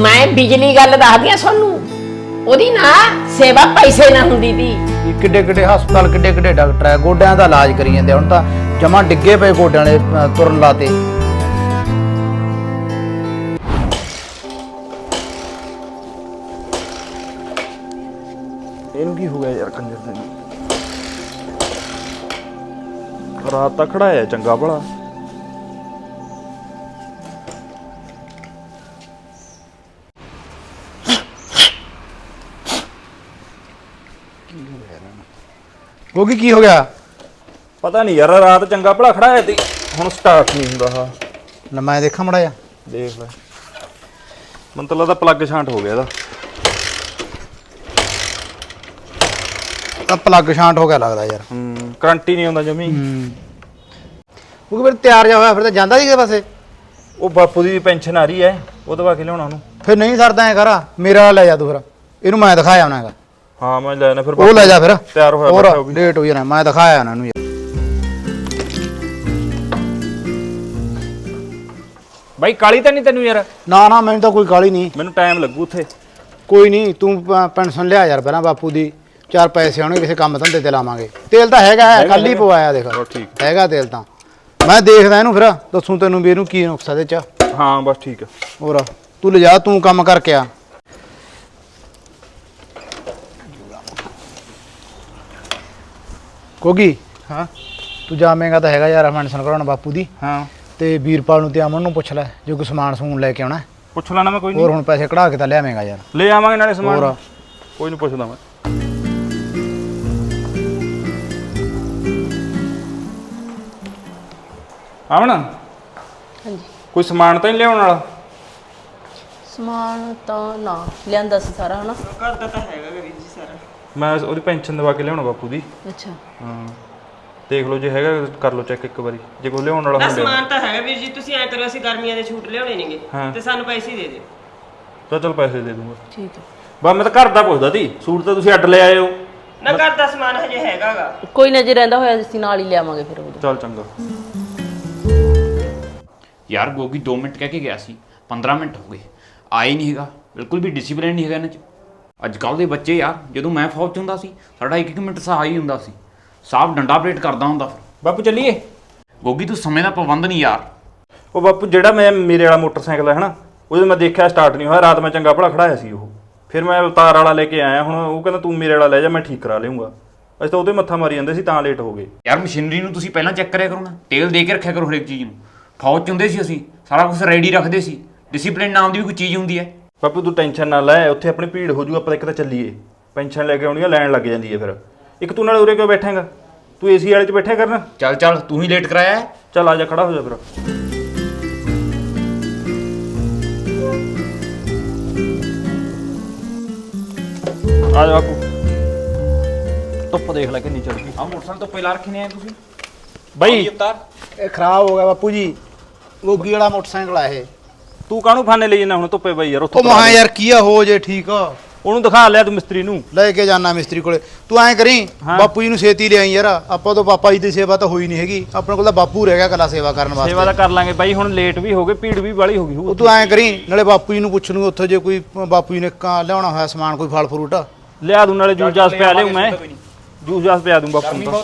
ਮੈਂ ਬਿਜਲੀ ਗੱਲ ਦੱਸਦੀ ਆ ਤੁਹਾਨੂੰ ਉਹਦੀ ਨਾ ਸੇਵਾ ਪੈਸੇ ਨਾ ਹੁੰਦੀ ਦੀ ਵੀ ਕਿੱਡੇ ਕਿੱਡੇ ਹਸਪਤਾਲ ਕਿੱਡੇ ਕਿੱਡੇ ਡਾਕਟਰ ਹੈ ਗੋਡਿਆਂ ਦਾ ਇਲਾਜ ਕਰੀ ਜਾਂਦੇ ਆ। ਹੁਣ ਤਾਂ ਜਮਾ ਡਿੱਗੇ ਪਏ ਗੋਡਿਆਂ ਦੇ ਅ, ਤੁਰਨ ਲਾਤੇ ਇਹਨੂੰ ਕੀ ਹੋ ਗਿਆ ਯਾਰ ਕੰਜਰ ਦੇ ਨੂੰ? ਰਾਤ ਤਾਂ ਖੜਾਇਆ ਚੰਗਾ ਭਲਾ ਗੋਗੀ ਕੀ ਹੋ ਗਿਆ? ਪਤਾ ਨਹੀਂ ਯਾਰ ਰਾਤ ਚੰਗਾ ਭਲਾ ਖੜਾਇਆ ਤੇ ਹੁਣ ਸਟਾਰਟ ਨਹੀਂ ਹੁੰਦਾ ਹਾ ਲੈ ਮੈਂ ਦੇਖਾਂ ਮੜਾ ਜਾ ਦੇਖ ਲੈ। ਮੈਨੂੰ ਤਾਂ ਲੱਗਦਾ ਪਲੱਗ ਛਾਂਟ ਹੋ ਗਿਆ ਇਹਦਾ। ਤਾਂ ਪਲੱਗ ਸ਼ਾਂਟ ਹੋ ਗਿਆ ਲੱਗਦਾ ਯਾਰ। ਹੂੰ ਕਰੰਟ ਹੀ ਨਹੀਂ ਆਉਂਦਾ ਜਮੀ। ਹੂੰ। ਉਹ ਫਿਰ ਤਿਆਰ ਜਾ ਹੋਇਆ ਫਿਰ ਤਾਂ ਜਾਂਦਾ ਸੀ ਕਿਸੇ ਪਾਸੇ? ਉਹ ਬਾਪੂ ਦੀ ਪੈਨਸ਼ਨ ਆ ਰਹੀ ਐ ਉਹ ਦਵਾ ਕੇ ਲਿਆਉਣਾ ਉਹਨੂੰ। ਫਿਰ ਨਹੀਂ ਸਰਦਾ ਐ ਕਰ ਮੇਰਾ ਲੈ ਜਾ ਤੂੰ ਫਿਰ। ਇਹਨੂੰ ਮੈਂ ਦਿਖਾਇਆ ਉਹਨਾਂ ਹੈਗਾ। ਹਾਂ ਮੈਂ ਲੈਣਾ ਫਿਰ ਉਹ ਲੈ ਜਾ ਫਿਰ। ਤਿਆਰ ਹੋਇਆ ਹੋਰ ਬੈਠਾ ਉਹ ਵੀ। ਲੇਟ ਹੋ ਜਾਣਾ ਮੈਂ ਦਿਖਾਇਆ ਉਹਨਾਂ ਨੂੰ ਯਾਰ। ਬਾਈ ਕਾਲੀ ਤਾਂ ਨਹੀਂ ਤੈਨੂੰ ਯਾਰ? ਨਾ ਨਾ ਮੈਨੂੰ ਤਾਂ ਕੋਈ ਕਾਲੀ ਨਹੀਂ। ਮੈਨੂੰ ਟਾਈਮ ਲੱਗੂ ਉੱਥੇ। ਕੋਈ ਨਹੀਂ ਤੂੰ ਪ- ਪੈਨਸ਼ਨ ਲਿਆ ਯਾਰ ਪਹਿਲਾਂ ਬਾਪੂ ਦੀ। ਚਾਰ ਪੈਸੇ ਆਉਣਗੇ ਕਿਸੇ ਕੰਮ ਧੰਦੇ ਤੇ ਲਾਵਾਂਗੇ। ਤੇਲ ਤਾਂ ਹੈਗਾ ਹੈ, ਕੱਲ ਹੀ ਪਵਾਇਆ ਦੇਖ। ਚਲੋ ਠੀਕ। ਹੈਗਾ ਤੇਲ ਤਾਂ। ਮੈਂ ਦੇਖਦਾ ਇਹਨੂੰ ਫਿਰ ਦੱਸੂ ਤੈਨੂੰ ਵੀ ਇਹਨੂੰ ਕੀ ਨੁਕਸਾ ਦੇ ਚ। ਹਾਂ ਬਸ ਠੀਕ ਆ। ਹੋਰ ਤੂੰ ਲਿਜਾ ਤੂੰ ਕੰਮ ਕਰਕੇ ਆ। ਕੋਗੀ? ਹਾਂ। ਤੂੰ ਜਾਵੇਂਗਾ ਤਾਂ ਹੈਗਾ ਯਾਰ ਪੈਨਸ਼ਨ ਕਰਾਉਣ ਬਾਪੂ ਦੀ। ਹਾਂ। ਤੇ ਵੀਰਪਾਲ ਨੂੰ ਤੇ ਅਮਨ ਨੂੰ ਪੁੱਛ ਲੈ ਜੇ ਕੋਈ ਸਮਾਨ ਸਮੂਨ ਲੈ ਕੇ ਆਉਣਾ। ਪੁੱਛ ਲੈਣਾ ਮੈਂ ਕੋਈ ਹੋਰ ਨਹੀਂ ਹੁਣ ਪੈਸੇ ਕਢਾ ਕੇ ਤਾਂ ਲਿਆਵੇਂਗਾ ਯਾਰ। ਲੈ ਆਵਾਂਗੇ ਨਾਲੇ ਸਮਾਨ। ਹੋਰ। ਕੋਈ ਨਹੀਂ ਪੁੱਛਦਾ ਮੈਂ। ਆਵਣਾ? ਹਾਂਜੀ। ਕੋਈ ਸਮਾਨ ਤਾਂ ਨਹੀਂ ਲਿਆਉਣ ਵਾਲਾ? ਸਮਾਨ ਤਾਂ ਨਾ ਲਿਆਂਦਾ ਸੀ ਸਾਰਾ ਹਨਾ? ਮੈਂ ਉਹਦੀ ਪੈਨਸ਼ਨ ਦਵਾ ਕੇ ਲਿਆਉਣਾ ਬਾਪੂ ਦੀ। ਅੱਛਾ। ਹਾਂ। ਦੇਖ ਲਓ ਜੇ ਹੈਗਾ ਕਰ ਲਓ ਚੈੱਕ ਇੱਕ ਵਾਰੀ। ਜੇ ਕੋਈ ਲਿਆਉਣ ਵਾਲਾ ਨਾ ਹੁੰਦਾ। ਸਮਾਨ ਤਾਂ ਹੈਗਾ ਵੀਰ ਜੀ ਤੁਸੀਂ ਐ ਕਰੋ ਅਸੀਂ ਗਰਮੀਆਂ ਦੇ ਛੂਟ ਲਿਆਉਣੇ ਨੇਗੇ ਹਾਂ। ਤੇ ਸਾਨੂੰ ਪੈਸੇ ਹੀ ਦੇ ਦਿਓ। ਤਾਂ ਚਲ ਪੈਸੇ ਦੇ ਦੂੰਗਾ। ਠੀਕ ਹੈ। ਬਾ ਮੈਂ ਤਾਂ ਘਰ ਦਾ ਪੁੱਛਦਾ ਸੀ ਸੂਟ ਤਾਂ ਤੁਸੀਂ ਅੱਡ ਲੈ ਆਏ ਹੋ। ਨਾ ਘਰ ਦਾ ਸਮਾਨ ਹਜੇ ਹੈਗਾਗਾ। ਕੋਈ ਨਾ ਜੇ ਰਹਿੰਦਾ ਹੋਇਆ ਅਸੀਂ ਨਾਲ ਹੀ ਲਿਆਵਾਂਗੇ ਫਿਰ ਉਹ ਚੱਲ ਚੰਗਾ। ਯਾਰ ਗੋਗੀ 2 ਮਿੰਟ ਕਹਿ ਕੇ ਗਿਆ ਸੀ 15 ਮਿੰਟ ਹੋ ਗਏ। ਆਏ ਨਹੀਂ ਹੈਗਾ ਬਿਲਕੁਲ ਵੀ ਡਿਸਪਲਿਨ ਨਹੀਂ ਹੈਗਾ ਇਹਨਾਂ 'ਚ। ਅੱਜ ਕੱਲ ਦੇ ਬੱਚੇ ਯਾਰ ਜਦੋਂ ਮੈਂ ਫੌਜ 'ਚ ਹੁੰਦਾ ਸੀ ਸਾਡਾ ਇੱਕ ਇੱਕ ਮਿੰਟ ਸਹਾਈ ਹੀ ਹੁੰਦਾ ਸੀ। ਸਾਹਬ ਡੰਡਾ ਪਲੇਟ ਕਰਦਾ ਹੁੰਦਾ ਫਿਰ ਬਾਪੂ ਚੱਲੀਏ? ਗੋਗੀ ਤੂੰ ਸਮੇਂ ਦਾ ਪਾਬੰਦ ਨਹੀਂ ਯਾਰ। ਉਹ ਬਾਪੂ ਜਿਹੜਾ ਮੈਂ ਮੇਰੇ ਵਾਲਾ ਮੋਟਰਸਾਈਕਲ ਹੈ ਹਨਾ ਉਹਦੇ ਮੈਂ ਦੇਖਿਆ ਸਟਾਰਟ ਨਹੀਂ ਹੋਇਆ ਰਾਤ ਮੈਂ ਚੰਗਾ ਭਲਾ ਖੜਾਇਆ ਸੀ ਉਹ। ਫਿਰ ਮੈਂ ਅਵਤਾਰ ਵਾਲਾ ਲੈ ਕੇ ਆਇਆ ਹੁਣ ਉਹ ਕਹਿੰਦਾ ਤੂੰ ਮੇਰੇ ਵਾਲਾ ਲੈ ਜਾ ਮੈਂ ਠੀਕ ਕਰਾ ਲਿਆਉਂਗਾ। ਅਸੀਂ ਤਾਂ ਉਹਦੇ ਮੱਥਾ ਮਾਰੀ ਜਾਂਦੇ ਸੀ ਤਾਂ ਲੇਟ ਹੋ ਗਏ। ਯਾਰ ਮਸ਼ੀਨਰੀ ਨੂੰ ਤੁਸੀਂ ਪਹਿਲਾਂ ਚੈੱਕ ਕਰਿਆ ਕਰੋ ਨਾ। ਤੇਲ ਦੇ ਕੇ ਰੱਖਿਆ ਕਰੋ ਹਰੇਕ ਚੀਜ਼ ਨੂੰ। ਫੌਜ 'ਚ ਹੁੰਦੇ ਸੀ ਅਸੀਂ ਸਾਰਾ ਕੁਝ ਰੈਡੀ ਰੱਖਦੇ ਸੀ। ਡਿਸਪਲਿਨ ਨਾਮ ਦੀ ਵੀ ਕੋਈ ਚੀਜ਼ ਹੁੰਦੀ ਹੈ। ਬਾਪੂ ਤੂੰ ਟੈਨਸ਼ਨ ਨਾ ਲੈ ਉੱਥੇ ਆਪਣੀ ਭੀੜ ਹੋ ਜੂ ਆਪਾਂ ਇੱਕ ਤਾਂ ਚੱਲੀਏ। ਪੈਨਸ਼ਨ ਲੈ ਕੇ ਆਉਣੀ ਆ ਲੈਣ ਲੱਗ ਜਾਂਦੀ ਹੈ ਫਿਰ। ਇੱਕ ਤੂੰ ਨਾਲ ਉਰੇ ਕਿਉਂ ਬੈਠੇਂਗਾ? ਤੂੰ ਏਸੀ ਵਾਲੇ 'ਚ ਬੈਠਿਆ ਕਰਨਾ? ਚੱਲ ਚੱਲ ਤੂੰ ਹੀ ਲੇਟ ਕਰਾਇਆ ਹੈ। ਚੱਲ ਆ ਜਾ ਖੜਾ ਹੋ ਜਾ ਫਿਰ। ਆ ਜਾ ਬਾਪੂ। ਧੁੱਪ ਦੇਖ ਲੈ ਕਿੰਨੀ ਚੱਲ ਗਈ। ਆਹ ਮੋਟਰਸਾਈਕਲ ਤੋਂ ਪਹਿਲਾਂ ਰੱਖੇ ਨੇ ਤੁਸੀਂ। ਬਾਈ। ਇਹ ਖਰਾਬ ਹੋ ਗਿਆ ਬਾਪੂ ਜੀ। ਗੋਗੀ ਵਾਲਾ ਮੋਟਰਸਾਈਕਲ ਆ ਇਹ। ਤੂੰ ਕਾਹਨੂੰ ਫਾਨੇ ਲਈ ਜਾਂਦਾ ਹੁਣ ਧੁੱਪੇ ਬਾਈ ਯਾਰ ਉੱਥੋਂ ਉਹ ਮਹਾ ਯਾਰ ਕੀ ਆ ਹੋ ਜੇ ਠੀਕ ਆ। ਉਹਨੂੰ ਦਿਖਾ ਲਿਆ ਤੂੰ ਮਿਸਤਰੀ ਨੂੰ। ਲੈ ਕੇ ਜਾਣਾ ਮਿਸਤਰੀ ਕੋਲੇ। ਤੂੰ ਐਂ ਕਰੀ। ਬਾਪੂ ਜੀ ਨੂੰ ਛੇਤੀ ਲਿਆਈ ਯਾਰ। ਆਪਾਂ ਤੋਂ ਪਾਪਾ ਜੀ ਦੀ ਸੇਵਾ ਤਾਂ ਹੋਈ ਨਹੀਂ ਹੈਗੀ। ਆਪਣੇ ਕੋਲ ਤਾਂ ਬਾਪੂ ਰਹਿ ਗਿਆ ਕੱਲਾ ਸੇਵਾ ਕਰਨ ਸੇਵਾ ਵਾਸਤੇ ਤਾਂ ਕਰ ਲਾਂਗੇ ਬਾਈ ਹੁਣ ਲੇਟ ਵੀ ਹੋ ਗਏ ਭੀੜ ਵੀ ਵਾਲੀ ਹੋ ਗਈ ਉਹ ਤੂੰ ਐਂ ਕਰੀ ਨਾਲੇ ਬਾਪੂ ਜੀ ਨੂੰ ਪੁੱਛ ਲੂ ਉੱਥੋਂ ਜੇ ਕੋਈ ਬਾਪੂ ਜੀ ਨੇ ਕਾਂ ਲਿਆਉਣਾ ਹੋਇਆ ਸਮਾਨ ਕੋਈ ਫਲ ਫਰੂਟ। ਲਿਆ ਦੂੰ ਨਾਲੇ ਜੂਸ ਜਾਸ ਪਿਆ ਲਿਆਉਂ ਮੈਂ। ਜੂਸ ਜਾਸ ਪਿਆ ਦੂੰ ਬਾਪੂ ਨੂੰ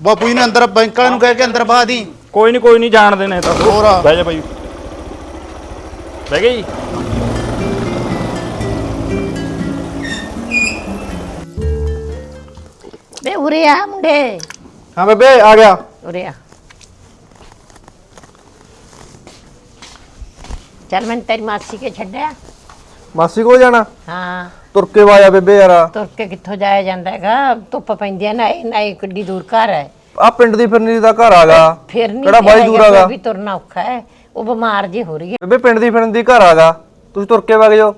ਬਾਪੂ ਜੀ ਨੇ ਅੰਦਰ ਬੈਂਕ ਵਾਲੇ ਨੂੰ ਕਹਿ ਕੇ ਅੰਦਰ ਬਾਹ ਦੀ। ਕੋਈ ਨਹੀਂ ਕੋਈ ਨਹੀਂ ਜਾਣਦੇ ਨੇ ਤਾਂ। ਹੋਰ। ਬਹਿ ਜਾ ਬਾਈ। ਬਹਿ ਗਈ। ਵੇ ਉਰੇ ਆ ਮੁੰਡੇ। ਹਾਂ ਬੇਬੇ ਆ ਗਿਆ। ਉਰੇ ਆ। ਚੱਲ ਮੈਂ ਤੇਰੀ ਮਾਸੀ ਕੇ ਛੱਡਿਆ। ਮਾਸੀ ਕੋਲ ਜਾਣਾ? ਹਾਂ। ਤੁਰ ਕੇ ਵਾਇਆ ਬੇਬੇ ਯਾਰ। ਤੁਰ ਕੇ ਕਿੱਥੋਂ ਜਾਇਆ ਜਾਂਦਾ ਹੈਗਾ? ਧੁੱਪ ਪੈਂਦੀ ਹੈ ਨਾ ਇਹ ਨਾ ਇਹ ਕਿੱਡੀ ਦੂਰ ਘਰ ਹੈ। ਆ ਪਿੰਡ ਦੀ ਫਿਰਨੀ ਦਾ ਘਰ ਆਗਾ ਫਿਰ ਨਹੀਂ ਕਿਹੜਾ ਬਾਈ ਦੂਰ ਆਗਾ ਵੀ ਤੁਰਨਾ ਔਖਾ ਹੈ। ਉਹ ਬਿਮਾਰ ਜੀ ਹੋ ਰਹੀ ਹੈ। ਬੇਬੇ ਪਿੰਡ ਦੀ ਫਿਰਨ ਦੀ ਘਰ ਆਗਾ ਤੁਸੀਂ ਤੁਰ ਕੇ ਵਗ ਜਾਓ।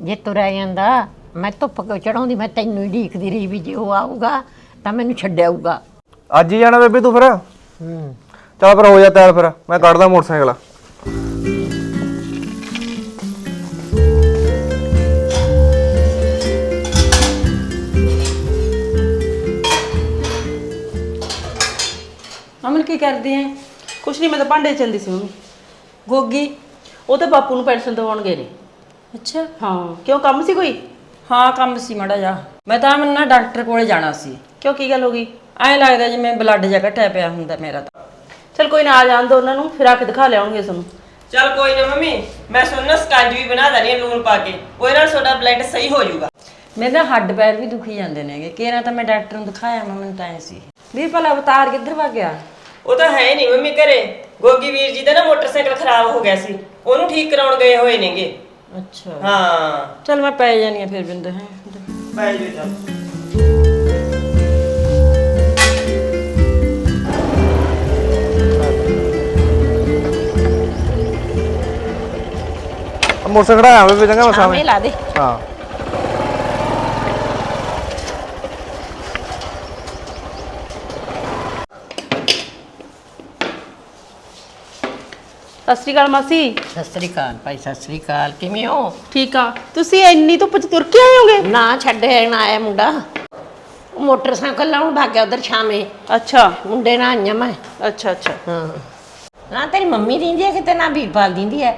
ਜੇ ਤੁਰਿਆ ਜਾਂਦਾ ਮੈਂ ਧੁੱਪ ਕਿਉਂ ਚੜਾਉਂਦੀ ਮੈਂ ਤੈਨੂੰ ਹੀ ਢੀਕਦੀ ਰਹੀ ਵੀ ਜੇ ਉਹ ਆਊਗਾ ਤਾਂ ਮੈਨੂੰ ਛੱਡਿਆਊਗਾ। ਅੱਜ ਹੀ ਜਾਣਾ ਬੇਬੇ ਤੂੰ ਫਿਰ? ਹੂੰ। ਚੱਲ ਫਿਰ ਹੋ ਜਾ ਤਿਆਰ ਫਿਰ। ਮੈਂ ਕੱਢਦਾ ਮੋਟਰਸਾਈਕਲ। ਅਮਲ ਕੀ ਕਰਦੇ ਐ? ਕੁਛ ਨਹੀਂ ਮੈਂ ਤਾਂ ਭਾਂਡੇ ਚੰਦੀ ਸੀ ਮੰਮੀ। ਗੋਗੀ ਉਹ ਤਾਂ ਬਾਪੂ ਨੂੰ ਪੈਨਸ਼ਨ ਦਵਾਉਣ ਗਏ ਨੇ। ਅੱਛਾ। ਹਾਂ। ਕਿਉਂ ਕੰਮ ਸੀ ਕੋਈ? ਹਾਂ ਕੰਮ ਸੀ ਮੜਾ ਜਾ ਮੈਂ ਤਾਂ ਮੈਨੂੰ ਨਾ ਡਾਕਟਰ ਕੋਲੇ ਜਾਣਾ ਸੀ। ਕਿਉਂ ਕੀ ਗੱਲ ਹੋ ਗਈ? ਐਂ ਲੱਗਦਾ ਜਿਵੇਂ ਬਲੱਡ ਜਿਹਾ ਘਟਿਆ ਪਿਆ ਹੁੰਦਾ ਮੇਰਾ ਤਾਂ। ਚਲ ਕੋਈ ਨਾ ਆ ਜਾਣ ਦੋ ਉਹਨਾਂ ਨੂੰ ਫਿਰ ਆ ਕੇ ਦਿਖਾ ਲਿਆਉਣਗੇ ਤੁਹਾਨੂੰ। ਚੱਲ ਕੋਈ ਨਾ ਮੰਮੀ ਮੈਂ ਸੁਣਨਾ ਸਕੰਜ ਵੀ ਬਣਾ ਦਣੀ ਲੂਣ ਪਾ ਕੇ। ਉਹਦੇ ਨਾਲ ਤੁਹਾਡਾ ਬਲੱਡ ਸਹੀ ਹੋ ਜਾਊਗਾ। ਮੇਰੇ ਨਾ ਹੱਡ ਪੈਰ ਵੀ ਦੁਖੀ ਜਾਂਦੇ ਨੇਗੇ। ਕਿਹੜਾ ਤਾਂ ਮੈਂ ਡਾਕਟਰ ਨੂੰ ਦਿਖਾਇਆ ਮੈਂ ਮੈਨੂੰ ਤਾਂ ਐਂ ਸੀ। ਵੀ ਭਲਾ ਅਵਤਾਰ ਕਿੱਧਰ ਵਾ ਗਿਆ? ਉਹ ਤਾਂ ਹੈ ਨਹੀਂ ਮੰਮੀ ਘਰੇ। ਗੋਗੀ ਵੀਰ ਜੀ ਦਾ ਨਾ ਮੋਟਰਸਾਈਕਲ ਖਰਾਬ ਹੋ ਗਿਆ ਸੀ। ਉਹਨੂੰ ਠੀਕ ਕਰਾਉਣ ਗਏ ਹੋਏ ਨੇਗੇ। ਅੱਛਾ। ਹਾਂ। ਚਲ ਮੈਂ ਪੈ ਜਾਣੀ ਆ ਫਿਰ ਬਿੰਦ ਹੈ? ਪੈ ਜਾਓ ਚੱਲ। ਮੋਟਰਸਾਈਕਲ ਖੜਾਇਆ ਬੇਬੇ ਚੰਗਾ ਮੈਂ ਸ਼ਾਮੇ ਸਾਹਮਣੇ। ਲਾ ਦੇ। ਹਾਂ। ਸਤਿ ਸ਼੍ਰੀ ਅਕਾਲ ਮਾਸੀ। ਸਤਿ ਸ੍ਰੀ ਅਕਾਲ ਭਾਈ ਸਤਿ ਸ੍ਰੀ ਅਕਾਲ। ਕਿਵੇਂ ਹੋ? ਠੀਕ ਆ। ਤੁਸੀਂ ਇੰਨੀ ਧੁੱਪ ਚ ਤੁਰ ਕੇ ਆਏ ਹੋਗੇ? ਨਾ ਛੱਡੇ ਨਾ ਆਇਆ ਮੁੰਡਾ। ਉਹ ਮੋਟਰਸਾਈਕਲ ਲਾਉਣ ਭਾਗਿਆ ਉਧਰ ਛਾਵੇਂ। ਅੱਛਾ। ਮੁੰਡੇ ਨਾਲ ਆਈਆਂ ਮੈਂ। ਅੱਛਾ ਅੱਛਾ। ਹਾਂ। ਨਾ ਤੇਰੀ ਮੰਮੀ ਦਿੰਦੀ ਹੈ ਕਿਤੇ? ਨਾ ਵੀਰਪਾਲ ਦਿੰਦੀ ਹੈ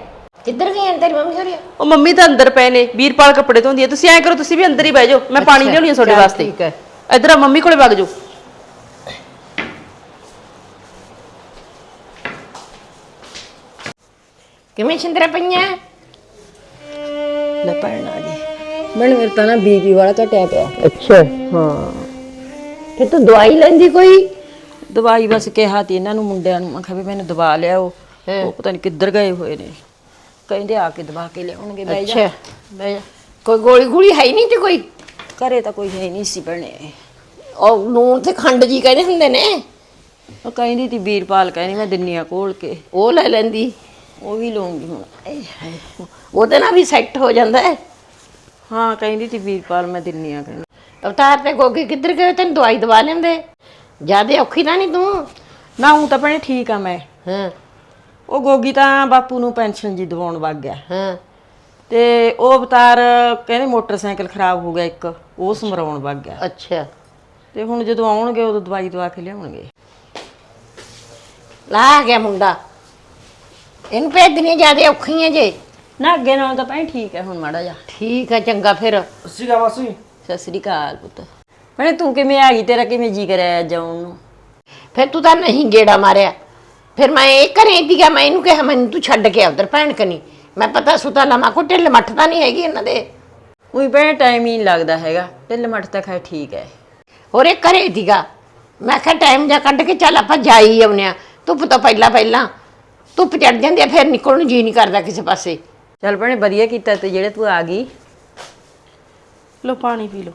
ਕਿੱਧਰ ਗਈ ਤੇਰੀ ਮੰਮੀ ਹੋਰੀ? ਉਹ ਮੰਮੀ ਤਾਂ ਅੰਦਰ ਪਏ ਨੇ। ਵੀਰਪਾਲ ਕੱਪੜੇ ਧੋਂਦੀ ਹੈ ਤੁਸੀਂ ਐਂ ਕਰੋ ਤੁਸੀਂ ਵੀ ਅੰਦਰ ਹੀ ਬਹਿ ਜਾਓ। ਮੈਂ ਪਾਣੀ ਲਿਆਉਣੀ ਆ ਤੁਹਾਡੇ ਵਾਸਤੇ। ਠੀਕ ਹੈ। ਇੱਧਰ ਆ ਮੰਮੀ ਕੋਲੇ ਵਗ ਜਾਓ। ਕਿਵੇਂ ਛਿੰਦਰਾ ਪਈਆਂ? ਲੈ ਪੈਣ ਆ ਗਈ। ਮੈਨੂੰ ਮੇਰੇ ਤਾਂ ਨਾ ਬੀਪੀ ਵਾਲਾ ਘਟਿਆ ਪਿਆ ਅੱਛਾ ਹਾਂ। ਫਿਰ ਤੂੰ ਦਵਾਈ ਲੈਂਦੀ ਕੋਈ? ਦਵਾਈ ਬਸ ਕਿਹਾ ਤੀ ਇਹਨਾਂ ਨੂੰ ਮੁੰਡਿਆਂ ਨੂੰ। ਮੈਂ ਕਿਹਾ ਵੀ ਮੈਨੂੰ ਦਵਾ ਲਿਆਓ। ਹੈਂ। ਉਹ ਪਤਾ ਨਹੀਂ ਕਿੱਧਰ ਗਏ ਹੋਏ ਨੇ। ਕਹਿੰਦੇ ਆ ਕੇ ਦਵਾ ਕੇ ਲਿਆਉਣਗੇ ਬਈ ਅੱਛਾ ਬਹਿ ਜਾ। ਕੋਈ ਗੋਲੀ ਗੋਲੀ ਹੈ ਹੀ ਨਹੀਂ ਤੇ ਕੋਈ? ਘਰੇ ਤਾਂ ਕੋਈ ਹੈ ਨਹੀਂ ਸੀ ਬਣੇ ਉਹ ਨੂਣ ਤੇ ਖੰਡ ਜੀ ਕਹਿੰਦੇ ਹੁੰਦੇ ਨੇ। ਉਹ ਕਹਿੰਦੀ ਤੀ ਵੀਰਪਾਲ ਕਹਿੰਦੀ ਮੈਂ ਦਿੰਨੀ ਆ ਕੋਲ ਕੇ। ਉਹ ਲੈ ਲੈਂਦੀ। ਉਹ ਵੀ ਲਊਂਗੀ ਹੁਣ। ਆਏ ਹਾਏ। ਉਹਦੇ ਨਾਲ ਵੀ ਸੈੱਟ ਹੋ ਜਾਂਦਾ ਹੈ। ਹਾਂ ਕਹਿੰਦੀ ਤੀ ਵੀਰਪਾਲ ਮੈਂ ਦਿੰਨੀ ਆ ਕਹਿੰਦੀ। ਅਵਤਾਰ ਤੇ ਗੋਗੀ ਕਿੱਧਰ ਗਏ? ਤੈਨੂੰ ਦਵਾਈ ਦਵਾ ਲੈਂਦੇ। ਜਿਆਦੇ ਔਖੀ ਤਾਂ ਨਹੀਂ ਤੂੰ? ਨਾ ਹੂੰ ਤਾਂ ਭੈਣੇ ਠੀਕ ਆ ਮੈਂ। ਹਾਂ। ਉਹ ਗੋਗੀ ਤਾਂ ਬਾਪੂ ਨੂੰ ਪੈਨਸ਼ਨ ਜੀ ਦਿਵਾਉਣ ਵਗ ਗਿਆ। ਹਾਂ। ਤੇ ਉਹ ਅਵਤਾਰ ਕਹਿੰਦੇ ਮੋਟਰਸਾਈਕਲ ਖਰਾਬ ਹੋ ਗਿਆ ਇੱਕ ਉਹ ਸਮਰਾਉਣ ਵਗ ਗਿਆ। ਅੱਛਾ। ਤੇ ਹੁਣ ਜਦੋਂ ਆਉਣਗੇ ਉਦੋਂ ਦਵਾਈ ਦਵਾ ਕੇ ਲਿਆਉਣਗੇ। ਲਾ ਗਿਆ ਮੁੰਡਾ। ਇਹਨੂੰ ਭੇਜਣੀਆਂ ਜਿਆਦੇ ਔਖੀਆਂ ਜੇ। ਨਾ ਅੱਗੇ ਨਾਲ ਤਾਂ ਭੈਣੇ ਠੀਕ ਹੈ ਹੁਣ ਮਾੜਾ ਜਾ ਠੀਕ ਹੈ ਚੰਗਾ ਫਿਰ। ਸੀਗਾ ਮਾਸੀ। ਸਤਿ ਸ੍ਰੀ ਅਕਾਲ ਪੁੱਤ। ਭੈਣੇ ਤੂੰ ਕਿਵੇਂ ਆ ਗਈ? ਤੇਰਾ ਕਿਵੇਂ ਜੀ ਕਰਿਆ ਜਾਉਣ ਨੂੰ? ਫਿਰ ਤੂੰ ਤਾਂ ਨਹੀਂ ਗੇੜਾ ਮਾਰਿਆ। ਫਿਰ ਮੈਂ ਇਹ ਘਰੇ ਦੀਗਾ ਮੈਂ ਇਹਨੂੰ ਕਿਹਾ ਮੈਨੂੰ ਤੂੰ ਛੱਡ ਕੇ ਆ ਉਧਰ ਭੈਣ ਕਨੀ। ਮੈਂ ਪਤਾ ਸੁਤਾ ਲਮਾ ਕੋ ਢਿੱਲ ਮੱਠ ਤਾਂ ਨਹੀਂ ਹੈਗੀ ਇਹਨਾਂ ਦੇ। ਉਹੀ ਭੈਣੇ ਟਾਈਮ ਹੀ ਨਹੀਂ ਲੱਗਦਾ ਹੈਗਾ। ਢਿੱਲ ਮੱਠ ਤਾਂ ਖੈਰ ਠੀਕ ਹੈ। ਹੋਰ ਇਹ ਘਰੇ ਦੀਗਾ ਮੈਂ ਕਿਹਾ ਟਾਈਮ ਜਾ ਕੱਢ ਕੇ ਚੱਲ ਆਪਾਂ ਜਾਈ ਆਉਨੇ ਆ ਧੁੱਪ ਤੋਂ ਪਹਿਲਾਂ ਪਹਿਲਾਂ ਧੁੱਪ ਚੜ ਜਾਂਦੀ ਆ ਫਿਰ ਨਿਕਲਣ ਨੂੰ ਜੀ ਨਹੀਂ ਕਰਦਾ ਕਿਸੇ ਪਾਸੇ। ਚੱਲ ਭੈਣੇ ਵਧੀਆ ਕੀਤਾ ਤੇ ਜਿਹੜੇ ਤੂੰ ਆ ਗਈ। ਲਓ ਪਾਣੀ ਪੀ ਲਓ।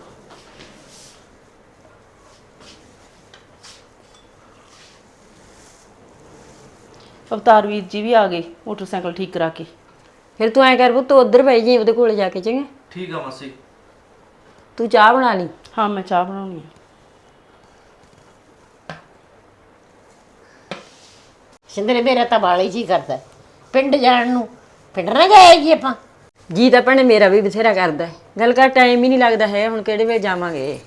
ਅਵਤਾਰ ਵੀਰ ਜੀ ਵੀ ਆ ਗਏ ਮੋਟਰਸਾਈਕਲ ਠੀਕ ਕਰਾ ਕੇ। ਫਿਰ ਤੂੰ ਐ ਕਰ ਪੁੱਤ ਉਧਰ ਬਹਿ ਜੀ ਉਹਦੇ ਕੋਲ ਜਾ ਕੇ ਚੰਗਾ? ਠੀਕ ਆ ਮਾਸੀ। ਤੂੰ ਚਾਹ ਬਣਾ ਲਈ? ਹਾਂ ਮੈਂ ਚਾਹ ਬਣਾਉਣੀ ਹੈ ਸਿੰਦਰੇ ਮੇਰਾ ਤਾਂ ਬਾਲੇ ਜੀ ਕਰਦਾ। ਪਿੰਡ ਜਾਣ ਨੂੰ ਪਿੰਡ ਨਾ ਜਾਏ ਜੀ ਆਪਾਂ। ਜੀ ਤਾਂ ਭੈਣੇ ਮੇਰਾ ਵੀ ਬਥੇਰਾ ਕਰਦਾ ਹੈ। ਗੱਲ ਕਰ ਟਾਈਮ ਹੀ ਨਹੀਂ ਲੱਗਦਾ ਹੈ ਹੁਣ ਕਿਹੜੇ ਵੇ ਜਾਵਾਂਗੇ?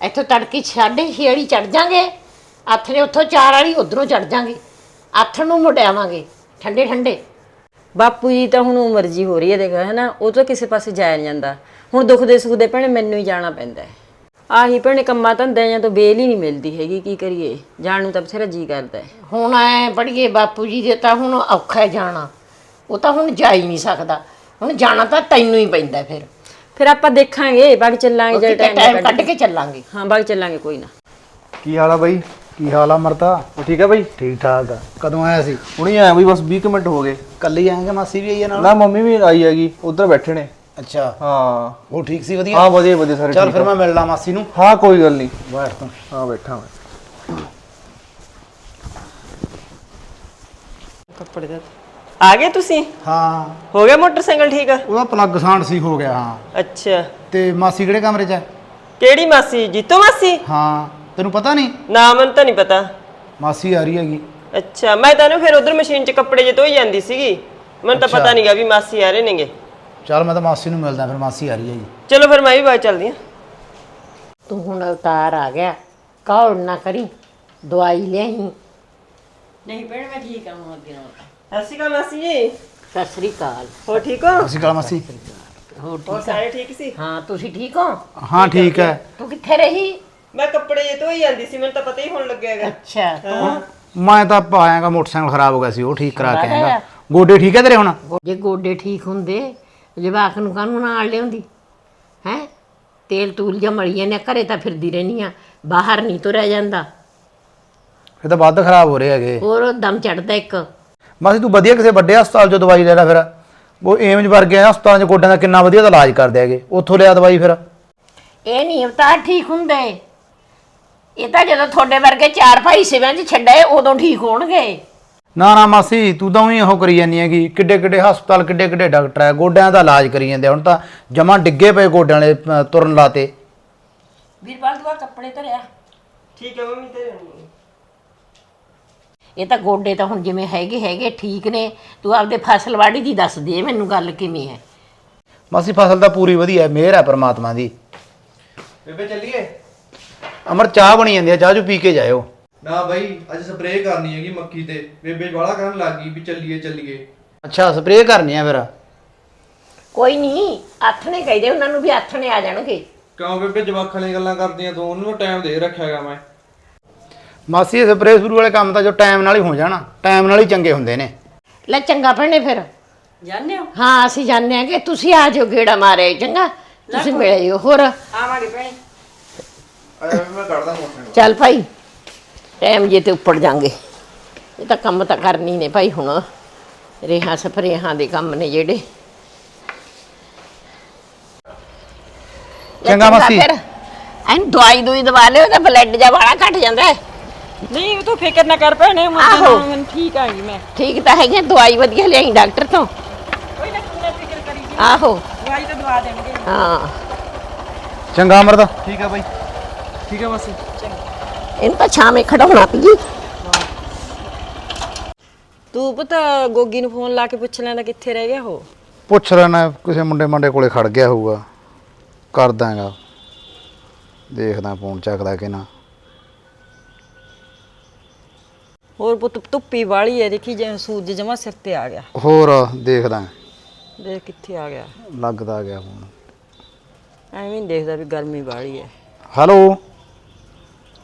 ਇੱਥੋਂ ਤੜਕੀ ਸਾਢੇ ਛੇ ਵਾਲੀ ਚੜ ਜਾਾਂਗੇ। ਆਥਣੇ ਉੱਥੋਂ ਚਾਰ ਵਾਲੀ ਉਧਰੋਂ ਚੜ ਜਾਾਂਗੇ। ਆਥਣ ਨੂੰ ਮੁੜ ਆਵਾਂਗੇ ਠੰਡੇ ਠੰਡੇ। ਬਾਪੂ ਜੀ ਤਾਂ ਹੁਣ ਉਮਰ ਜੀ ਹੋ ਰਹੀ ਹੈ ਦੇਖ ਹੈ ਨਾ ਉਹ ਤਾਂ ਕਿਸੇ ਪਾਸੇ ਜਾਇਆ ਨਹੀਂ ਜਾਂਦਾ। ਹੁਣ ਦੁੱਖ ਦੇ ਸੁੱਖ ਦੇ ਭੈਣੇ ਮੈਨੂੰ ਹੀ ਜਾਣਾ ਪੈਂਦਾ ਹੈ। ਆਹੀ ਭੈਣੇ ਕੰਮਾਂ ਧੰਦਿਆਂ ਤੋਂ ਬੇਲ ਹੀ ਨਹੀਂ ਮਿਲਦੀ ਹੈਗੀ ਕੀ ਕਰੀਏ? ਜਾਣ ਨੂੰ ਤਾਂ ਬਥੇਰਾ ਜੀ ਕਰਦਾ ਹੈ। ਹੁਣ ਐ ਪੜੀਏ ਬਾਪੂ ਜੀ ਦੇ ਤਾਂ ਹੁਣ ਔਖਾ ਹੈ ਜਾਣਾ। ਉਹ ਤਾਂ ਹੁਣ ਜਾ ਹੀ ਨਹੀਂ ਸਕਦਾ। ਹੁਣ ਜਾਣਾ ਤਾਂ ਤੈਨੂੰ ਹੀ ਪੈਂਦਾ ਫਿਰ। ਫਿਰ ਆਪਾਂ ਦੇਖਾਂਗੇ ਬਾਗ ਚੱਲਾਂਗੇ ਜੇ ਟਾਈਮ ਟਾਈਮ ਕੱਢ ਕੇ ਚੱਲਾਂਗੇ। ਹਾਂ ਬਾਗ ਚੱਲਾਂਗੇ ਕੋਈ ਨਾ। ਕੀ ਹਾਲ ਆ ਬਾਈ? ਕੀ ਹਾਲ ਆ ਮਰਤਾ? ਉਹ ਠੀਕ ਆ ਬਾਈ? ਠੀਕ ਠਾਕ ਆ। ਕਦੋਂ ਆਇਆ ਸੀ? ਹੁਣੀ ਆਇਆ ਬਈ ਬਸ 20 ਕੁ ਮਿੰਟ ਹੋ ਗਏ। ਕੱਲੀ ਆਏਗਾ ਮਾਸੀ ਵੀ ਆਈ ਆ ਨਾਲ? ਨਾ ਮੰਮੀ ਵੀ ਆਈ ਹੈਗੀ ਉਧਰ ਬੈਠੇ ਨੇ। ਅੱਛਾ। ਹਾਂ। ਉਹ ਠੀਕ ਸੀ ਵਧੀਆ? ਹਾਂ ਵਧੀਆ ਵਧੀਆ ਸਾਰੇ ਚੱਲ ਠੀਕ ਫਿਰ ਆ। ਮੈਂ ਮਿਲਣਾ ਮਾਸੀ ਨੂੰ। ਹਾਂ ਕੋਈ ਗੱਲ ਨਹੀਂ। ਬੈਠ ਤੂੰ। ਹਾਂ ਬੈਠਾ ਮੈਂ। ਕੱਪੜੇ ਦਾ। ਆ ਗਏ ਤੁਸੀਂ? ਹਾਂ। ਹੋ ਗਿਆ ਮੋਟਰਸਾਈਕਲ ਠੀਕ? ਉਹਦਾ ਪਲੱਗ ਸਾਂਡ ਸੀ ਹੋ ਗਿਆ ਹਾਂ। ਅੱਛਾ। ਤੇ ਮਾਸੀ ਕਿਹੜੇ ਕਮਰੇ 'ਚ ਹੈ ਕਿਹੜੀ ਮਾਸੀ? ਜੀਤੋ ਮਾਸੀ? ਹਾਂ। ਤੈਨੂੰ ਪਤਾ ਨਹੀਂ? ਨਾ ਮੈਨੂੰ ਤਾਂ ਨਹੀਂ ਪਤਾ। ਮਾਸੀ ਆ ਰਹੀ ਹੈਗੀ। ਅੱਛਾ ਮੈਂ ਤਾਂ ਨਾ ਫਿਰ ਉਧਰ ਮਸ਼ੀਨ 'ਚ ਕੱਪੜੇ ਜੇ ਧੋਈ ਜਾਂਦੀ ਸੀਗੀ। ਮੈਨੂੰ ਤਾਂ ਅੱਛਾ। ਪਤਾ ਨਹੀਂਗਾ ਵੀ ਮਾਸੀ ਆ ਰਹੇ ਨੇਗੇ। ਚੱਲ ਮੈਂ ਤਾਂ ਮਾਸੀ ਨੂੰ ਮਿਲਦਾ ਫਿਰ ਮਾਸੀ ਆ ਰਹੀ ਹੈਗੀ ਚਲੋ ਫਿਰ ਮੈਂ ਵੀ ਬਾਅਦ ਚੱਲਦੀ ਹਾਂ। ਤੂੰ ਹੁਣ ਅਵਤਾਰ ਆ ਗਿਆ ਕੌੜ ਨਾ ਕਰੀ? ਦਵਾਈ ਲਿਆਈ? ਨਹੀਂ ਭੈਣੇ ਮੈਂ ਠੀਕ ਆ ਹੁਣ ਅੱਗੇ ਨਾਲ ਸਤਿ ਸ਼੍ਰੀ ਅਕਾਲ ਮਾਸੀ ਜੀ। ਸਤਿ ਸ੍ਰੀ ਅਕਾਲ। ਹੋ ਠੀਕ ਹੋ? ਅਸੀਂ ਕਾਲ ਮਾਸੀ। ਹੋਰ ਹੋਰ ਠੀਕ ਸਾਰੇ ਠੀਕ ਸੀ? ਹਾਂ ਤੁਸੀਂ ਠੀਕ ਹੋ? ਹਾਂ ਠੀਕ ਹੈ। ਤੂੰ ਕਿੱਥੇ ਰਹੀ? ਮੈਂ ਕੱਪੜੇ ਜੇ ਧੋਈ ਜਾਂਦੀ ਸੀ ਮੈਨੂੰ ਤਾਂ ਪਤਾ ਹੀ ਹੋਣ ਲੱਗਿਆ ਹੈਗਾ। ਅੱਛਾ ਤੂੰ? ਮੈਂ ਤਾਂ ਆਇਆਗਾ ਮੋਟਰਸਾਈਕਲ ਖਰਾਬ ਹੋ ਗਿਆ ਸੀ ਉਹ ਠੀਕ ਕਰਾ ਕੇ? ਆਇਆਗਾ ਗੋਡੇ ਠੀਕ ਹੈ ਤੇਰੇ ਹੁਣ? ਜੇ ਗੋਡੇ ਠੀਕ ਹੁੰਦੇ ਜਵਾਕ ਨੂੰ ਕਾਹਨੂੰ ਨਾਲ ਲਿਆਉਂਦੀ? ਹੈ? ਤੇਲ ਤੂਲ ਜਾਂ ਮਲੀਆਂ ਨੇ ਘਰੇ ਤਾਂ ਫਿਰਦੀ ਰਹਿਨੀ ਆ। ਬਾਹਰ ਨਹੀਂ ਤੁਰਿਆ ਜਾਂਦਾ। ਇਹ ਤਾਂ ਵੱਧ ਖਰਾਬ ਹੋ ਰਹੇ ਹੈਗੇ। ਹੋਰ ਦਮ ਚੜਦਾ ਇੱਕ। ਮਾਸੀ ਤੂੰ ਵਧੀਆ ਕਿਸੇ ਵੱਡੇ ਹਸਪਤਾਲ 'ਚੋਂ ਦਵਾਈ ਲੈ ਲੈ ਫਿਰ। ਉਹ ਏਮਜ ਵਰਗੇ ਹਸਪਤਾਲਾਂ 'ਚ ਗੋਡਿਆਂ ਦਾ ਕਿੰਨਾ ਵਧੀਆ ਇਲਾਜ ਕਰਦੇ ਹੈਗੇ। ਉੱਥੋਂ ਲਿਆ ਦਵਾਈ ਫਿਰ। ਇਹ ਨਹੀਂ ਅਵਤਾਰ ਠੀਕ ਹੁੰਦੇ। ਇਹ ਤਾਂ ਜਦੋਂ ਤੁਹਾਡੇ ਵਰਗੇ ਚਾਰ ਭਾਈ ਸਿਵਿਆਂ 'ਚ ਛੱਡੇ ਉਦੋਂ ਠੀਕ ਹੋਣਗੇ। ਨਾ ਨਾ ਮਾਸੀ ਤੂੰ ਤਾਂ ਉਹੀ ਉਹ ਕਰੀ ਜਾਂਦੀ ਹੈਗੀ। ਕਿੱਡੇ ਕਿੱਡੇ ਹਸਪਤਾਲ ਕਿੱਡੇ ਕਿੱਡੇ ਡਾਕਟਰ ਹੈ ਗੋਡਿਆਂ ਦਾ ਇਲਾਜ ਕਰੀ ਜਾਂਦੇ ਆ। ਹੁਣ ਤਾਂ ਜਮਾਂ ਡਿੱਗੇ ਪਏ ਗੋਡਿਆਂ ਵਾਲੇ ਅ, ਤੁਰਨ ਲਾਤੇ। ਵੀਰਪਾਲ ਤੂੰ ਆਹ ਕੱਪੜੇ ਧਰਿਆ। ਠੀਕ ਹੈ ਮੰਮੀ ਤੇ ਇਹ ਤਾਂ ਗੋਡੇ ਤਾਂ ਹੁਣ ਜਿਵੇਂ ਹੈਗੇ ਹੈਗੇ ਠੀਕ ਨੇ। ਤੂੰ ਆਪਦੇ ਫਸਲਵਾੜੀ ਦੀ ਦੱਸ ਦੇ ਮੈਨੂੰ ਗੱਲ ਕਿਵੇਂ ਹੈ। ਮਾਸੀ ਫਸਲ ਤਾਂ ਪੂਰੀ ਵਧੀਆ ਹੈ ਮਿਹਰ ਹੈ ਪ੍ਰਮਾਤਮਾ ਦੀ। ਬੇਬੇ ਚੱਲੀਏ? ਅਮਰ ਚਾਹ ਬਣੀ ਜਾਂਦੀ ਹੈ ਚਾਹ ਜੂ ਪੀ ਕੇ ਜਾਇਓ। ਨਾ ਬਾਈ ਅੱਜ ਸਪਰੇਅ ਕਰਨੀ ਹੈਗੀ ਮੱਕੀ ਤੇ। ਬੇਬੇ ਵਾਲਾ ਕਰਨ ਲੱਗ ਗਈ ਵੀ ਚੱਲੀਏ ਚੱਲੀਏ। ਅੱਛਾ ਸਪਰੇਅ ਕਰਨੀ ਆ ਫਿਰ? ਕੋਈ ਨਹੀਂ ਆਥਣੇ ਕਹਿੰਦੇ ਉਹਨਾਂ ਨੂੰ ਵੀ ਆਥਣੇ ਆ ਜਾਣਗੇ। ਕਿਉਂ ਬੇਬੇ ਜਵਾਖਾਂ ਵਾਲੀਆਂ ਗੱਲਾਂ ਕਰਦੀਆਂ ਤੂੰ? ਉਹਨੂੰ ਟਾਈਮ ਦੇ ਰੱਖਿਆਗਾ ਮੈਂ। ਮਾਸੀ ਇਹ ਸਪਰੇਅ ਸ਼ੁਰੂ ਵਾਲੇ ਕੰਮ ਤਾਂ ਜੋ ਟਾਈਮ ਨਾਲ ਹੀ ਹੋ ਜਾਣਾ। ਟਾਈਮ ਨਾਲ ਹੀ ਚੰਗੇ ਹੁੰਦੇ ਨੇ। ਲੈ ਚੰਗਾ ਭੈਣੇ ਫਿਰ। ਜਾਣਦੇ ਹੋ? ਹਾਂ ਅਸੀਂ ਜਾਣਦੇ ਹਾਂ ਕਿ ਤੁਸੀਂ ਆ ਜਾਓ ਗੇੜਾ ਮਾਰੇ ਚੰਗਾ? ਤੁਸੀਂ ਮਿਲਿਓ ਹੋਰ। ਆਵਾਂਗੇ ਭੈਣੇ। ਆਇਆ ਮੈਂ ਕੱਢਦਾ ਮੋਟਰਸਾਈਕਲ। ਚੱਲ ਭਾਈ। ਟਾਈਮ ਜੇ ਤੇ ਉੱਪਰ ਜਾਾਂਗੇ। ਇਹ ਤਾਂ ਕੰਮ ਤਾਂ ਕਰਨੀ ਨੇ ਭਾਈ ਹੁਣ। ਰੇਹਾਂ ਸਪਰੇਹਾਂ ਦੇ ਕੰਮ ਨੇ ਜਿਹੜੇ। ਲੈ ਚੰਗਾ ਮਾਸੀ। ਫਿਰ। ਐਨ ਦਵਾਈ ਦੂਈ ਦਵਾ ਲਿਓ ਤਾਂ ਬਲੱਡ ਜਾ ਵਾਲਾ ਘਟ ਜਾਂਦਾ। ਹੈ। ਨਹੀਂ ਤੂੰ ਫਿਕਰ ਨਾ ਕਰ ਭੈਣੇ ਆਹੋ। ਮੈਂ ਠੀਕ ਆਂਗੀ ਮੈਂ। ਠੀਕ ਤਾਂ ਹੈਗੇ ਦਵਾਈ ਵਧੀਆ ਲਿਆਈ ਡਾਕਟਰ ਤੋਂ। ਕੋਈ ਨਾ ਤੂੰ ਨਾ ਫਿਕਰ ਕਰੀ ਆਹੋ। ਦਵਾਈ ਤਾਂ ਦਵਾ ਦੇਣਗੇ। ਹਾਂ। ਚੰਗਾ ਅਮਰਦਾ ਠੀਕ ਆ ਬਾਈ। ਠੀਕ ਆ ਮਾਸੀ। ਇਹਨੂੰ ਤਾਂ ਛਾਵੇਂ ਖੜਾਉਣਾ ਪਈ ਤੂੰ ਪਤਾ ਗੋਗੀ ਨੂੰ ਫੋਨ ਲਾ ਕੇ ਪੁੱਛ ਲੈਂਦਾ ਕਿੱਥੇ ਰਹਿ ਗਿਆ ਉਹ। ਪੁੱਛ ਲੈਣਾ ਕਿਸੇ ਮੁੰਡੇ ਮੰਡੇ ਕੋਲੇ ਖੜ ਗਿਆ ਹੋਊਗਾ। ਕਰਦਾ ਹੈਗਾ ਦੇਖਦਾ ਫੋਨ ਚੱਕਦਾ ਕਿ ਨਾ। ਹੋਰ ਪੁੱਤ ਧੁੱਪੀ ਵਾਲੀ ਹੈ ਦੇਖੀ ਜਿਵੇਂ ਸੂਰਜ ਜਮਾ ਸਿਰ ਤੇ ਆ ਗਿਆ। ਹੋਰ ਦੇਖਦਾ। ਦੇਖ ਕਿੱਥੇ ਆ ਗਿਆ। ਲੱਗਦਾ ਗਿਆ ਫੋਨ। ਐਵੇਂ ਦੇਖਦਾ ਵੀ ਗਰਮੀ ਵਾਲੀ ਹੈ ਹੈਲੋ।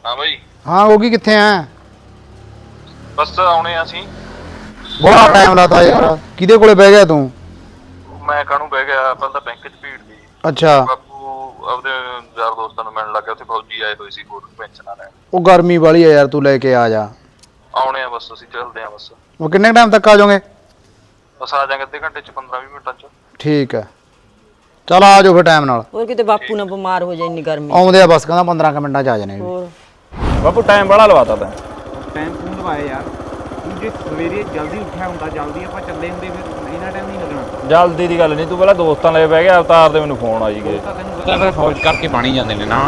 ਹਾਂ ਬਾਈ। ਹਾਂ ਹੋਗੀ ਕਿੱਥੇ ਆ? ਬਸ ਆਉਣੇ ਆ ਅਸੀਂ। ਬੜਾ ਟਾਈਮ ਲਾਤਾ ਯਾਰ। ਕਿਹਦੇ ਕੋਲੇ ਬਹਿ ਗਿਆ ਤੂੰ? ਮੈਂ ਕਾਹਨੂੰ ਬਹਿ ਗਿਆ? ਪਹਿਲਾਂ ਤਾਂ ਬੈਂਕ 'ਚ ਭੀੜ ਦੀ। ਅੱਛਾ। ਬਾਪੂ ਆਪਦੇ ਯਾਰ ਦੋਸਤਾਂ ਨੂੰ ਮਿਲਣ ਲੱਗਾ ਉੱਥੇ ਫੌਜੀ ਆਏ ਹੋਏ ਸੀ ਕੋਟ ਪੈਨਸ਼ਨਾਂ ਲੈਣ ਉਹ ਗਰਮੀ ਵਾਲੀ ਹੈ ਯਾਰ ਤੂੰ ਲੈ ਕੇ ਆ ਜਾ। ਆਉਣੇ ਆ ਬਸ ਅਸੀਂ ਚੱਲਦੇ ਆ ਬਸ। ਉਹ ਕਿੰਨੇ ਟਾਈਮ ਤੱਕ ਆ ਜਾਓਗੇ? ਬਸ ਆ ਜਾਾਂਗੇ ਅੱਧੇ ਘੰਟੇ 'ਚ 15-20 ਮਿੰਟਾਂ 'ਚ। ਠੀਕ ਹੈ। ਚਲ ਆ ਜਾਓ ਫਿਰ ਟਾਈਮ ਨਾਲ। ਹੋਰ ਕਿਤੇ ਬਾਪੂ ਨਾ ਬਿਮਾਰ ਹੋ ਜਾਏ ਇੰਨੀ ਗਰਮੀ। ਆਉਂਦੇ ਆ ਬਸ ਕਹਿੰਦਾ 15 ਕੁ ਮਿੰਟਾਂ ਚ ਆ ਜਾਣੇ। ਹੋਰ। ਬਾਪੂ ਟਾਈਮ ਬੜਾ ਲਵਾਤਾ ਤੈਂ। ਟਾਈਮ ਫੋਨ ਲਵਾਇਆ ਯਾਰ। ਤੂੰ ਜੇ ਸਵੇਰੇ ਜਲਦੀ ਉੱਠਿਆ ਹੁੰਦਾ ਜਲਦੀ ਆਪਾਂ ਚੱਲੇ ਹੁੰਦੇ ਫਿਰ ਇੰਨਾ ਟਾਈਮ ਨਹੀਂ ਲੱਗਣਾ। ਜਲਦੀ ਦੀ ਗੱਲ ਨਹੀਂ ਤੂੰ ਪਹਿਲਾਂ ਦੋਸਤਾਂ ਲੈ ਬਹਿ ਗਿਆ ਅਵਤਾਰ ਦੇ ਮੈਨੂੰ ਫੋਨ ਆ ਜੀ ਗਏ। ਤਾਂ ਤੈਨੂੰ ਪਤਾ ਫਿਰ ਫੌਜ ਕਰਕੇ ਬਾਣੀ ਜਾਂਦੇ ਨੇ ਨਾ।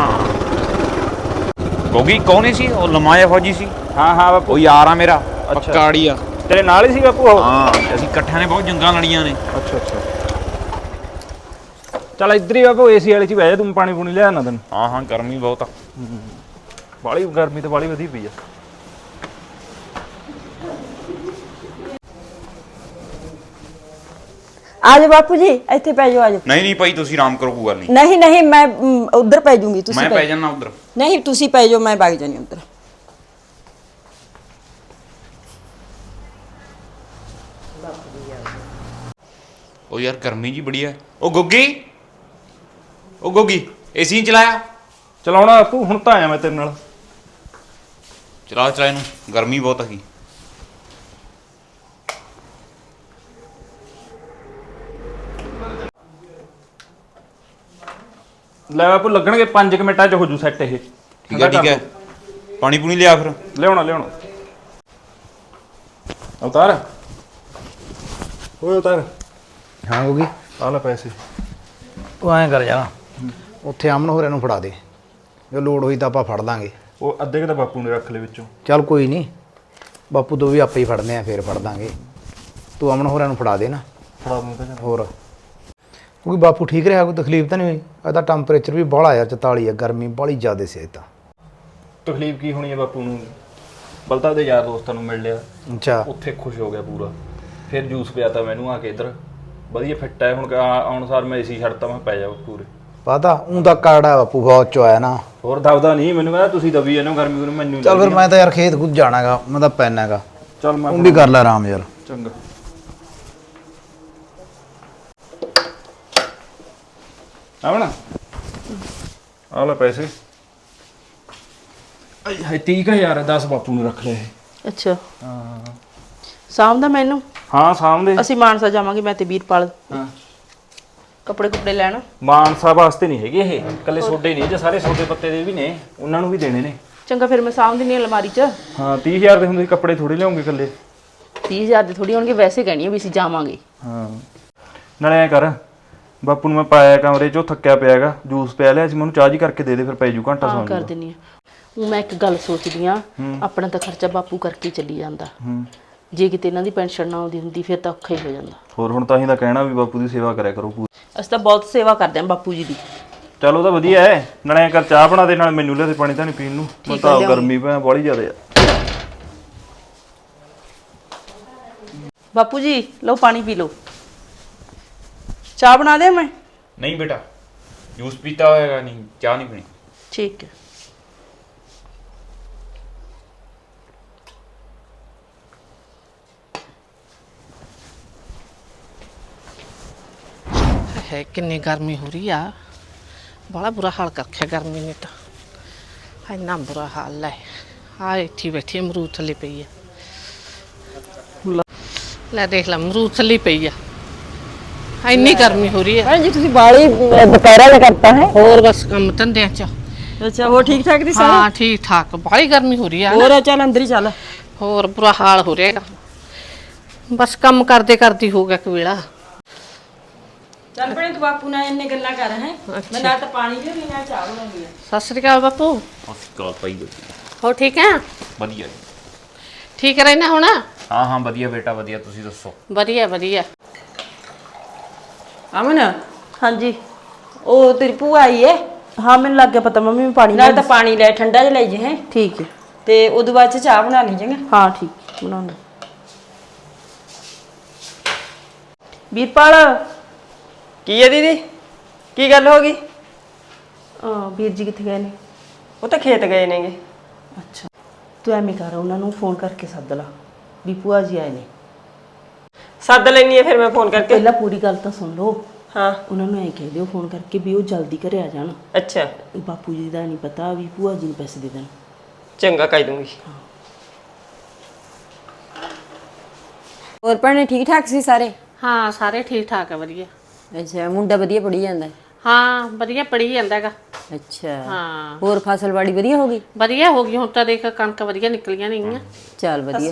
ਗੋਗੀ ਕੌਣ ਸੀ? ਉਹ ਲਮਾਇਆ ਫੌਜੀ ਸੀ। ਹਾਂ ਹਾਂ ਬਾਪੂ। ਉਹ ਯਾਰ ਆ ਮੇਰਾ। ਪੱਕਾੜੀ ਆ ਤੇਰੇ ਨਾਲ ਹੀ ਸੀ ਬਾਪੂ ਉਹ? ਹਾਂ ਅਸੀਂ ਇਕੱਠਿਆਂ ਨੇ ਬਹੁਤ ਜੰਗਾਂ ਲੜੀਆਂ ਨੇ। ਅੱਛਾ ਅੱਛਾ। ਚੱਲ ਇੱਧਰ ਹੀ ਬਾਪੂ ਏਸੀ ਵਾਲੇ ਚ ਬਹਿ ਜਾ ਤੂੰ ਪਾਣੀ ਪੂਣੀ ਲਿਆ ਨਾ ਤੈਨੂੰ। ਹਾਂ ਹਾਂ ਗਰਮੀ ਬਹੁਤ ਆ। ਬਾਲੀ ਗਰਮੀ ਤੇ ਬਾਲੀ ਵਧੀ ਪਈ ਆ। ਆ ਜਾ ਬਾਪੂ ਜੀ ਇੱਥੇ ਪੈ ਜਾਓ ਆ ਜਾਓ। ਨਹੀਂ ਨਹੀਂ ਭਾਈ ਤੁਸੀਂ ਆਰਾਮ ਕਰੋ ਕੋਈ ਗੱਲ ਨਹੀਂ। ਨਹੀਂ ਨਹੀਂ ਮੈਂ ਮ, ਉੱਧਰ ਪੈ ਜੂੰਗੀ ਤੁਸੀਂ ਮੈਂ ਪੈ ਜਾਣਾ ਉਧਰ। ਨਹੀਂ ਤੁਸੀਂ ਪੈ ਜਾਓ ਮੈਂ ਵਗ ਜਾਣੀ ਉੱਧਰ। ਉਹ ਯਾਰ ਗਰਮੀ ਜੀ ਬੜੀ ਆ। ਉਹ ਗੋਗੀ! ਉਹ ਗੋਗੀ ਏਸੀ ਨਹੀਂ ਚਲਾਇਆ? ਚਲਾਉਣਾ ਬਾਪੂ ਹੁਣ ਤਾਂ ਆਇਆ ਮੈਂ ਤੇਰੇ ਨਾਲ। ਚਲਾ ਚਲਾ ਇਹਨੂੰ। ਗਰਮੀ ਬਹੁਤ ਹੈਗੀ ਲੈ ਬਾਪੂ ਲੱਗਣਗੇ 5 ਮਿੰਟਾਂ ਚ ਹੋ ਜੂ ਸੈੱਟ ਇਹ। ਠੀਕ ਹੈ ਠੀਕ ਹੈ। ਪਾਣੀ ਪੂਣੀ ਲਿਆ ਫਿਰ। ਲਿਆਉਣਾ ਲਿਆਉਣਾ। ਅਵਤਾਰ? ਓਏ ਅਵਤਾਰ। ਹਾਂ ਹੋਗੀ ਆ ਲੈ ਪੈਸੇ। ਤੂੰ ਐਂ ਕਰ ਜਾ ਉੱਥੇ ਅਮਨ ਹੋਰਾਂ ਨੂੰ ਫੜਾ ਦੇ। ਜੇ ਲੋੜ ਹੋਈ ਤਾਂ ਆਪਾਂ ਫੜ ਲਾਂਗੇ। ਉਹ ਅੱਧੇ ਕਿ ਤਾਂ ਬਾਪੂ ਨੇ ਰੱਖ ਲਏ ਵਿੱਚੋਂ। ਚੱਲ ਕੋਈ ਨਹੀਂ। ਬਾਪੂ ਤੋਂ ਵੀ ਆਪੇ ਹੀ ਫੜਨੇ ਆ ਫੇਰ ਫੜ ਦਾਂਗੇ। ਤੂੰ ਅਮਨ ਹੋਰਾਂ ਨੂੰ ਫੜਾ ਦੇ ਨਾ। ਫੜਾ ਦੂੰ ਤਾਂ ਹੋਰ। ਕਿਉਂਕਿ ਬਾਪੂ ਠੀਕ ਰਿਹਾ ਕੋਈ ਤਕਲੀਫ ਤਾਂ ਨਹੀਂ ਹੋਈ? ਇਹਦਾ ਟੈਂਪਰੇਚਰ ਵੀ ਬਾਹਲਾ ਯਾਰ 44 ਹੈ ਗਰਮੀ ਬਾਹਲੀ ਜ਼ਿਆਦਾ ਸੀ ਇਹ ਤਾਂ। ਤਕਲੀਫ ਕੀ ਹੋਣੀ ਹੈ ਬਾਪੂ ਨੂੰ? ਬਲਤਾ ਦੇ ਯਾਰ ਦੋਸਤਾਂ ਨੂੰ ਮਿਲ ਲਿਆ। ਅੱਛਾ। ਉੱਥੇ ਖੁਸ਼ ਹੋ ਗਿਆ ਪੂਰਾ। ਫਿਰ ਜੂਸ ਪਿਆਤਾ ਮੈਨੂੰ ਆ ਕੇ ਇੱਧਰ। ਵਧੀਆ ਫਿੱਟ ਹੈ ਹੁਣ ਆ- ਆਉਣ ਸਾਰ ਮੈਂ ਏਸੀ ਛੱਡਤਾ ਮੈਂ ਪੈ ਜਾ ਪੂਰੇ ਪਤਾ ਉਂ ਦਾ ਕਾੜਾ ਬਾਪੂ ਫੌਜ ਚੋਂ ਆਇਆ ਨਾ। ਹੋਰ ਦਬਦਾ ਨਹੀਂ ਮੈਨੂੰ ਕਹਿੰਦਾ ਤੁਸੀਂ ਦਬੀ ਜਾਂਦੇ ਹੋ ਗਰਮੀ ਨੂੰ ਮੈਨੂੰ ਚੱਲ ਫਿਰ ਮੈਂ ਤਾਂ ਯਾਰ ਖੇਤ ਖੁਦ ਜਾਣਾਗਾ ਮੈਂ ਤਾਂ ਪੈਣਾਗਾ ਚੱਲ ਮੈਂ ਤੂੰ ਵੀ ਕਰ ਲੈ ਆਰਾਮ ਯਾਰ। ਚੰਗਾ। ਆਵਣਾ? ਆ ਲੈ ਪੈਸੇ। ਆਈ ਹਾਏ 30000 10 ਬਾਪੂ ਨੂੰ ਰੱਖ ਇਹ। ਅੱਛਾ। ਸ਼ਾਮ ਦਾ ਮੈਨੂੰ? ਹਾਂ ਸਾਹਮਣੇ ਅਸੀਂ ਮਾਨਸਾ ਜਾਵਾਂਗੇ ਮੈਂ ਤੇ ਵੀਰਪਾਲ। ਹਾਂ। ਕੱਪੜੇ ਕੁਪੜੇ ਲੈਣ? ਮਾਨਸਾ ਵਾਸਤੇ ਨਹੀਂ ਹੈਗੇ ਇਹ। ਇਕੱਲੇ ਸੋਡੇ ਨਹੀਂ ਜੇ ਸਾਰੇ ਸੋਡੇ ਪੱਤੇ ਦੇ ਵੀ ਨੇ ਉਹਨਾਂ ਨੂੰ ਵੀ ਦੇਣੇ ਨੇ। ਚੰਗਾ ਫਿਰ ਮੈਂ ਸਾਂਭ ਦਿੰਨੀ ਹਾਂ ਅਲਮਾਰੀ 'ਚ। ਹਾਂ 30000 ਦੇ ਹੁੰਦੇ ਕੱਪੜੇ ਥੋੜੇ ਲਿਆਉਂਗੇ ਇਕੱਲੇ। 30000 ਦੇ ਥੋੜੀ ਹੋਣਗੇ ਵੈਸੇ ਕਹਿਣੀ ਆ ਵੀ ਅਸੀਂ ਜਾਵਾਂਗੇ। ਹਾਂ। ਨਾਲੇ ਐ ਕਰ ਬਾਪੂ ਨੂੰ ਮੈਂ ਪਾਇਆ ਕਮਰੇ 'ਚ ਉਹ ਥੱਕਿਆ ਪਿਆਗਾ ਜੂਸ ਪਿਆ ਲਿਆ ਸੀ ਮੈਨੂੰ ਚਾਹ ਜੀ ਕਰਕੇ ਦੇ ਦੇ ਫਿਰ ਪੈ ਜੂ ਘੰਟਾ ਹਾਂ ਸੌਂ ਕਰ ਜੂਗਾ ਦਿੰਨੀ ਆ ਮੈਂ ਇੱਕ ਗੱਲ ਸੋਚਦੀ ਆ ਆਪਣਾ ਤਾਂ ਖਰਚਾ ਬਾਪੂ ਕਰਕੇ ਚੱਲੀ ਜਾਂਦਾ। ਹੂੰ। ਜੇ ਕਿਤੇ ਇਹਨਾਂ ਦੀ ਪੈਨਸ਼ਨ ਨਾ ਆਉਂਦੀ ਹੁੰਦੀ ਫਿਰ ਤਾਂ ਔਖਾ ਹੀ ਹੋ ਜਾਂਦਾ। ਹੋਰ ਹੁਣ ਤਾਂ ਹੀ ਤਾਂ ਕਹਿਣਾ ਵੀ ਬਾਪੂ ਦੀ ਸੇਵਾ ਕਰਿਆ ਕਰੋ ਪੂਰੀ। ਅਸੀਂ ਤਾਂ ਬਹੁਤ ਸੇਵਾ ਕਰਦੇ ਹਾਂ ਬਾਪੂ ਜੀ ਦੀ। ਚਲ ਉਹ ਤਾਂ ਵਧੀਆ ਐ ਨਾਲੇ ਕਰ ਚਾਹ ਬਣਾ ਦੇ ਨਾਲ ਮੈਨੂੰ ਲਿਆ ਦੇ ਪਾਣੀ ਤਾਂ ਨਹੀਂ ਪੀਣ ਨੂੰ। ਮੈਂ ਤਾਂ ਗਰਮੀ ਪੈ ਬੜੀ ਜ਼ਿਆਦਾ ਆ। ਬਾਪੂ ਜੀ ਲਓ ਪਾਣੀ ਪੀ ਲਓ। ਚਾਹ ਬਣਾ ਦੇ ਮੈਂ? ਨਹੀਂ ਬੇਟਾ ਜੂਸ ਪੀਤਾ ਹੋਏਗਾ ਨਹੀਂ ਚਾਹ ਨਹੀਂ ਪੀਣੀ। ਠੀਕ ਹੈ। ਹੈ ਕਿੰਨੀ ਗਰਮੀ ਹੋ ਰਹੀ ਆ। ਬੜਾ ਬੁਰਾ ਹਾਲ ਕਰ ਰੱਖਿਆ ਗਰਮੀ ਨੇ ਤਾਂ। ਇੰਨਾ ਬੁਰਾ ਹਾਲ ਹੈ। ਆ ਇੱਥੇ ਬੈਠੀ ਅਮਰੂਦ ਥੱਲੇ ਪਈ ਆ। ਲੈ- ਦੇਖ ਲੈ ਅਮਰੂਦ ਥੱਲੇ ਪਈ ਆ। ਇੰਨੀ ਗਰਮੀ ਹੋ ਰਹੀ ਆ। ਭੈਣ ਜੀ ਤੁਸੀਂ ਬਾਲੀ ਦੁਪਹਿਰਾ ਦਾ ਕਰਤਾ ਹੈ। ਹੋਰ ਬਸ ਕੰਮ ਧੰਦਿਆਂ ਚ। ਅੱਛਾ ਹੋਰ ਠੀਕ ਠਾਕ ਦੀ ਹਾਂ ਠੀਕ ਠਾਕ। ਬੜੀ ਗਰਮੀ ਹੋ ਰਹੀ ਆ ਹੋਰ ਚੱਲ ਅੰਦਰ ਹੀ ਚੱਲ। ਹੋਰ ਬੁਰਾ ਹਾਲ ਹੋ ਰਿਹਾ ਬਸ ਕੰਮ ਕਰਦੇ ਕਰਦੀ ਹੋ ਗਿਆ ਕਵੇਲਾ ਚੱਲ ਭੈਣੇ ਤੂੰ ਬਾਪੂ ਨਾਲ ਇੰਨੇ ਗੱਲਾਂ ਕਰ ਹੈ? ਮੈਂ ਨਾਲ ਤਾਂ ਪਾਣੀ ਲਿਆਉਣੀ ਨਾਲ ਚਾਹ ਬਣਾਉਣੀ ਆ ਸਤਿ ਸ੍ਰੀ ਅਕਾਲ ਬਾਪੂ। ਹਸਪਤਾਲ ਪਈ ਹੋਈ ਹੋ ਠੀਕ ਹੈ? ਵਧੀਆ ਜੀ। ਠੀਕ ਰਹਿਣਾ ਹੁਣ? ਹਾਂ ਹਾਂ ਵਧੀਆ ਬੇਟਾ ਵਧੀਆ ਤੁਸੀਂ ਦੱਸੋ? ਵਧੀਆ ਵਧੀਆ। ਅਮਨ? ਹਾਂਜੀ। ਉਹ ਤੇਰੀ ਭੂਆ ਆਈ ਹੈ ਹਾਂ ਮੈਨੂੰ ਲੱਗ ਗਿਆ ਪਤਾ ਮੰਮੀ ਮੈਂ ਪਾਣੀ ਨਾਲ ਤਾਂ ਪਾਣੀ ਲੈ ਠੰਡਾ ਜਿਹਾ ਲੈ ਜੇ ਹੈ? ਠੀਕ ਹੈ ਤੇ ਉਦੋਂ ਬਾਅਦ ਚ ਚਾਹ ਬਣਾ ਲਈ ਜਾਂਗਾ? ਹਾਂ ਠੀਕ ਬਣਾਉਣਾ ਵੀਰਪਾਲ? ਕੀ ਹੈ ਦੀਦੀ? ਕੀ ਗੱਲ ਹੋ ਗਈ? ਅਹ ਵੀਰ ਜੀ ਕਿੱਥੇ ਗਏ ਨੇ? ਉਹ ਤਾਂ ਖੇਤ ਗਏ ਨੇਗੇ। ਅੱਛਾ। ਤੂੰ ਐਵੇਂ ਕਰ ਉਹਨਾਂ ਨੂੰ ਫੋਨ ਕਰਕੇ ਸੱਦ ਲਾ ਵੀ ਭੂਆ ਜੀ ਆਏ ਨੇ। ਸੱਦ ਲੈਣੀ ਹੈ ਫਿਰ ਮੈਂ ਫੋਨ ਕਰਕੇ। ਪਹਿਲਾਂ ਪੂਰੀ ਗੱਲ ਤਾਂ ਸੁਣ ਲਓ। ਹਾਂ। ਉਹਨਾਂ ਨੂੰ ਐ ਕਹਿ ਦਿਓ ਫੋਨ ਕਰਕੇ ਵੀ ਉਹ ਜਲਦੀ ਘਰੇ ਆ ਜਾਣ। ਅੱਛਾ। ਬਾਪੂ ਜੀ ਦਾ ਨਹੀਂ ਪਤਾ ਵੀ ਭੂਆ ਜੀ ਨੂੰ ਪੈਸੇ ਦੇ ਦੇਣ। ਚੰਗਾ ਕਹਿ ਦੂੰਗੀ। ਹੋਰ ਭੈਣੇ ਠੀਕ ਠਾਕ ਸੀ ਸਾਰੇ? ਹਾਂ ਸਾਰੇ ਠੀਕ ਠਾਕ ਆ ਵਧੀਆ। ਅੱਛਾ ਮੁੰਡਾ ਵਧੀਆ ਪੜੀ ਜਾਂਦਾ? ਹੈ। ਹਾਂ ਵਧੀਆ ਪੜੀ ਜਾਂਦਾ ਹੈਗਾ। ਅੱਛਾ ਹਾਂ। ਹੋਰ ਫਸਲਵਾੜੀ ਵਧੀਆ ਹੋ ਗਈ? ਵਧੀਆ ਹੋ ਗਈ ਹੁਣ ਤਾਂ ਦੇਖ ਕਣਕ ਵਧੀਆ ਨਿਕਲੀਆਂ ਨੇਗੀਆਂ ਚੱਲ ਵਧੀਆ।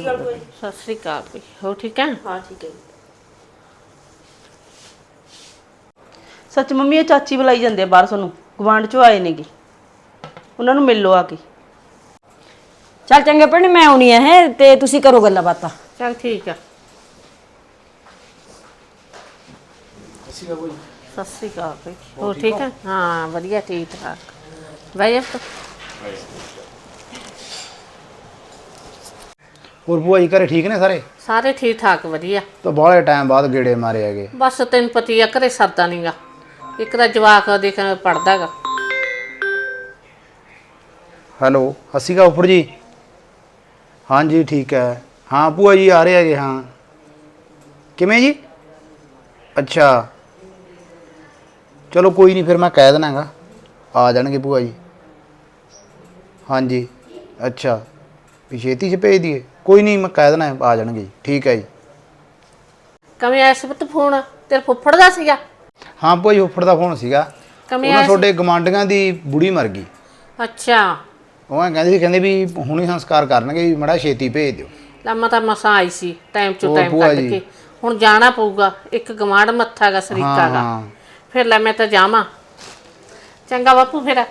ਸਤਿ ਸ੍ਰੀ ਅਕਾਲ ਵੀ ਹੋ ਠੀਕ ਹੈ ਹਾਂ ਠੀਕ ਹੈ। ਸੱਚ ਮੰਮੀ ਇਹ ਚਾਚੀ ਬੁਲਾਈ ਜਾਂਦੇ ਆ ਬਾਹਰ ਸਾਨੂੰ ਗਵਾਂਢ ਚੋਂ ਆਏ ਨੇਗੇ। ਉਹਨਾਂ ਨੂੰ ਮਿਲ ਲਓ ਆ ਕੇ। ਚੱਲ ਚੰਗੇ ਭੈਣੇ ਮੈਂ ਆਉਣੀ ਆ ਹੈ ਤੇ ਤੁਸੀਂ ਕਰੋ ਗੱਲਾਂ ਬਾਤਾਂ। ਚਲ ਠੀਕ ਆ। ਸਤਿ ਸ੍ਰੀ ਅਕਾਲ ਵੀ ਹੋ ਠੀਕ ਹੈ? ਹਾਂ ਵਧੀਆ ਠੀਕ ਠਾਕ। ਅਬ ਹੋਰ ਭੂਆ ਜੀ ਘਰੇ ਠੀਕ ਨੇ ਸਾਰੇ? ਸਾਰੇ ਠੀਕ ਠਾਕ ਵਧੀਆ। ਤਾਂ ਬਾਹਲੇ ਟਾਈਮ ਬਾਅਦ ਗੇੜੇ ਮਾਰੇ ਹੈਗੇ। ਬਸ ਤੈਨੂੰ ਪਤੀ ਆ ਘਰੇ ਸਰਦਾ ਨਹੀਂਗਾ ਇੱਕ ਤਾਂ ਜਵਾਕ ਦੇਖ ਪੜਦਾਗਾ ਹੈਲੋ ਅਸੀਂ ਕਾ ਉੱਪਰ ਜੀ। ਹਾਂਜੀ ਠੀਕ ਹੈ। ਹਾਂ ਭੂਆ ਜੀ ਆ ਰਹੇ ਹੈਗੇ ਹਾਂ। ਕਿਵੇਂ ਜੀ? ਅੱਛਾ। ਚਲੋ ਕੋਈ ਨਹੀਂ ਫਿਰ ਮੈਂ ਕਹਿ ਦੇਣਾਗਾ ਆ ਜਾਣਗੇ ਭੂਆ ਜੀ। ਹਾਂਜੀ। ਅੱਛਾ। ਵੀ ਛੇਤੀ 'ਚ ਭੇਜ ਦਈਏ। ਕੋਈ ਨਹੀਂ ਮੈਂ ਕਹਿ ਦੇਣਾ ਆ ਜਾਣਗੇ ਜੀ। ਠੀਕ ਹੈ ਜੀ। ਕਮੇ ਆਇਆ ਸੀ ਪੁੱਤ ਫੋਨ ਤੇਰੇ ਫੁੱਫੜ ਦਾ ਸੀਗਾ? ਹਾਂ ਭੂਆ ਜੀ ਉੱਪਰ ਦਾ ਫੋਨ ਸੀਗਾ। ਕਮੇ ਉਹਨਾਂ ਆਇਆ ਸੀ ਤੁਹਾਡੇ ਗਮਾਂਡੀਆਂ ਦੀ ਬੁੜੀ ਮਰ ਗਈ। ਅੱਛਾ। ਉਹ ਐਂ ਕਹਿੰਦੇ ਸੀ ਕਹਿੰਦੇ ਵੀ ਹੁਣੀ ਸੰਸਕਾਰ ਕਰਨਗੇ ਵੀ ਮੜਾ ਛੇਤੀ ਭੇਜ ਦਿਓ। ਲੰਮਾ ਤਾਂ ਮਸਾਂ ਆਈ ਸੀ ਟਾਈਮ ਚੋਂ ਟਾਈਮ ਭੂਆ ਕੱਢ ਜੀ। ਕੇ। ਹੁਣ ਜਾਣਾ ਪਊਗਾ ਇੱਕ ਗਮਾੜ ਮੱਥਾ ਗਾ ਸਰੀਕਾ ਹਾਂ, ਗਾ ਹਾਂ। ਫਿਰ ਲੈ ਮੈਂ ਤਾਂ ਜਾਵਾਂ। ਚੰਗਾ ਬਾਪੂ ਫਿਰ।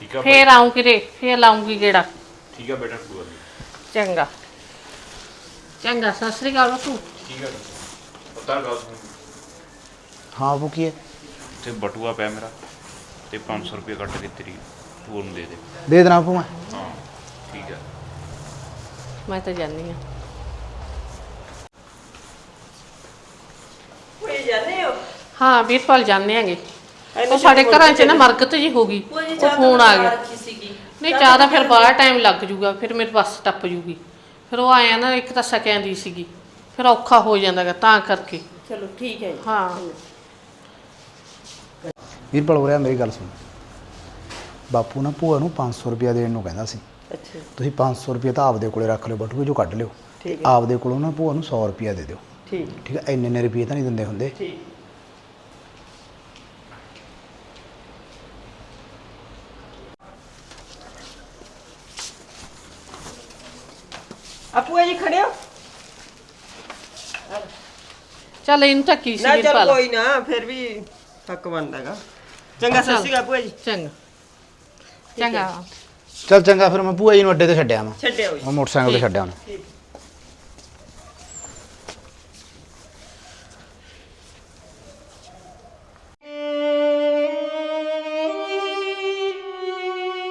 ਠੀਕ ਆ ਫੇਰ ਆਉਂ ਕਿਰੇ ਫੇਰ ਲਾਉਂਗੀ ਗੇੜਾ। ਠੀਕ ਆ ਬੇਟਾ ਕੋਈ ਗੱਲ ਨੀ। ਚੰਗਾ। ਚੰਗਾ ਸਤਿ ਸ੍ਰੀ ਅਕਾਲ ਬਾਪੂ। ਠੀਕ ਆ ਪਤਾ ਗੱਲ ਸੁਣ। ਹਾਂ ਉਹ ਕੀ ਹੈ? ਤੇ ਬਟੂਆ ਪਿਆ ਮੇਰਾ ਤੇ 500 ਰੁਪਏ ਕੱਟ ਕੇ ਤੇਰੀ ਤੂੰ ਉਹਨੂੰ ਦੇ ਦੇ। ਦੇ ਦੇਣਾ ਭੂਆ ਹਾਂ ਠੀਕ ਆ। ਮੈਂ ਤਾਂ ਜਾਣੀ ਆ ਕੋਈ ਜਾਣੇ ਹਾਂ? ਵੀਰਪਾਲ ਜਾਣਦੇ ਆਂਗੇ ਉਹ ਸਾਡੇ ਘਰਾਂ 'ਚ ਨਾ ਮਰਗਤ ਜੀ ਹੋ ਗਈ। ਉਹ ਫੋਨ ਆ ਗਿਆ। ਨਹੀਂ ਚਾਹ ਫਿਰ ਬੜਾ ਟਾਈਮ ਲੱਗ ਜੂਗਾ ਫਿਰ ਮੇਰੇ ਬੱਸ ਟੱਪ ਜੂਗੀ। ਫਿਰ ਉਹ ਆਇਆ ਨਾ ਇੱਕ ਤਾਂ ਸਕਿਆਂ ਦੀ ਸੀਗੀ। ਫਿਰ ਔਖਾ ਹੋ ਜਾਂਦਾਗਾ ਤਾਂ ਕਰਕੇ। ਚਲੋ ਠੀਕ ਹੈ ਹਾਂ। ਵੀਰਪਾਲ ਹੋ ਰਿਹਾ ਮੇਰੀ ਗੱਲ ਸੁਣ। ਬਾਪੂ ਨਾ ਭੂਆ ਨੂੰ 500 ਰੁਪਇਆ ਦੇਣ ਨੂੰ ਕਹਿੰਦਾ ਸੀ। ਅੱਛਾ। ਤੁਸੀਂ 500 ਰੁਪਇਆ ਤਾਂ ਆਪਦੇ ਕੋਲੇ ਰੱਖ ਲਿਓ ਬਟੂਏ ਚੋਂ ਕੱਢ ਲਿਓ। ਠੀਕ ਆਪਦੇ ਕੋਲੋਂ ਨਾ ਭੂਆ ਨੂੰ 100 ਰੁਪਇਆ ਦੇ ਦਿਓ। ਠੀਕ। ਠੀਕ ਹੈ ਇੰਨੇ ਇੰਨੇ ਰੁਪਏ ਤਾਂ ਨਹੀਂ ਦਿੰਦੇ ਹੁੰਦੇ। ਠੀਕ। ਆਪੂ ਜੀ ਖੜਿਓ ਚੱਲ ਇਹਨੂੰ ਤਾਂ ਕੀ ਸੀ ਨਾ ਚੱਲ ਵੀਰਪਾਲ ਕੋਈ ਨਾ ਫਿਰ ਵੀ ਹੱਕ ਬਣਦਾਗਾ ਚੰਗਾ ਸਤਿ ਸ਼੍ਰੀ ਅਕਾਲ ਭੂਆ ਜੀ। ਚੰਗਾ। ਚੰਗਾ। ਚਲ ਚੰਗਾ ਫਿਰ ਮੈਂ ਭੂਆ ਜੀ ਨੂੰ ਅੱਡੇ ਤੇ ਛੱਡਿਆ ਮੈਂ। ਛੱਡਿਓ ਜੀ ਮੈਂ ਮੋਟਰਸਾਈਕਲ ਤੇ ਛੱਡਿਆ ਉਹਨੂੰ।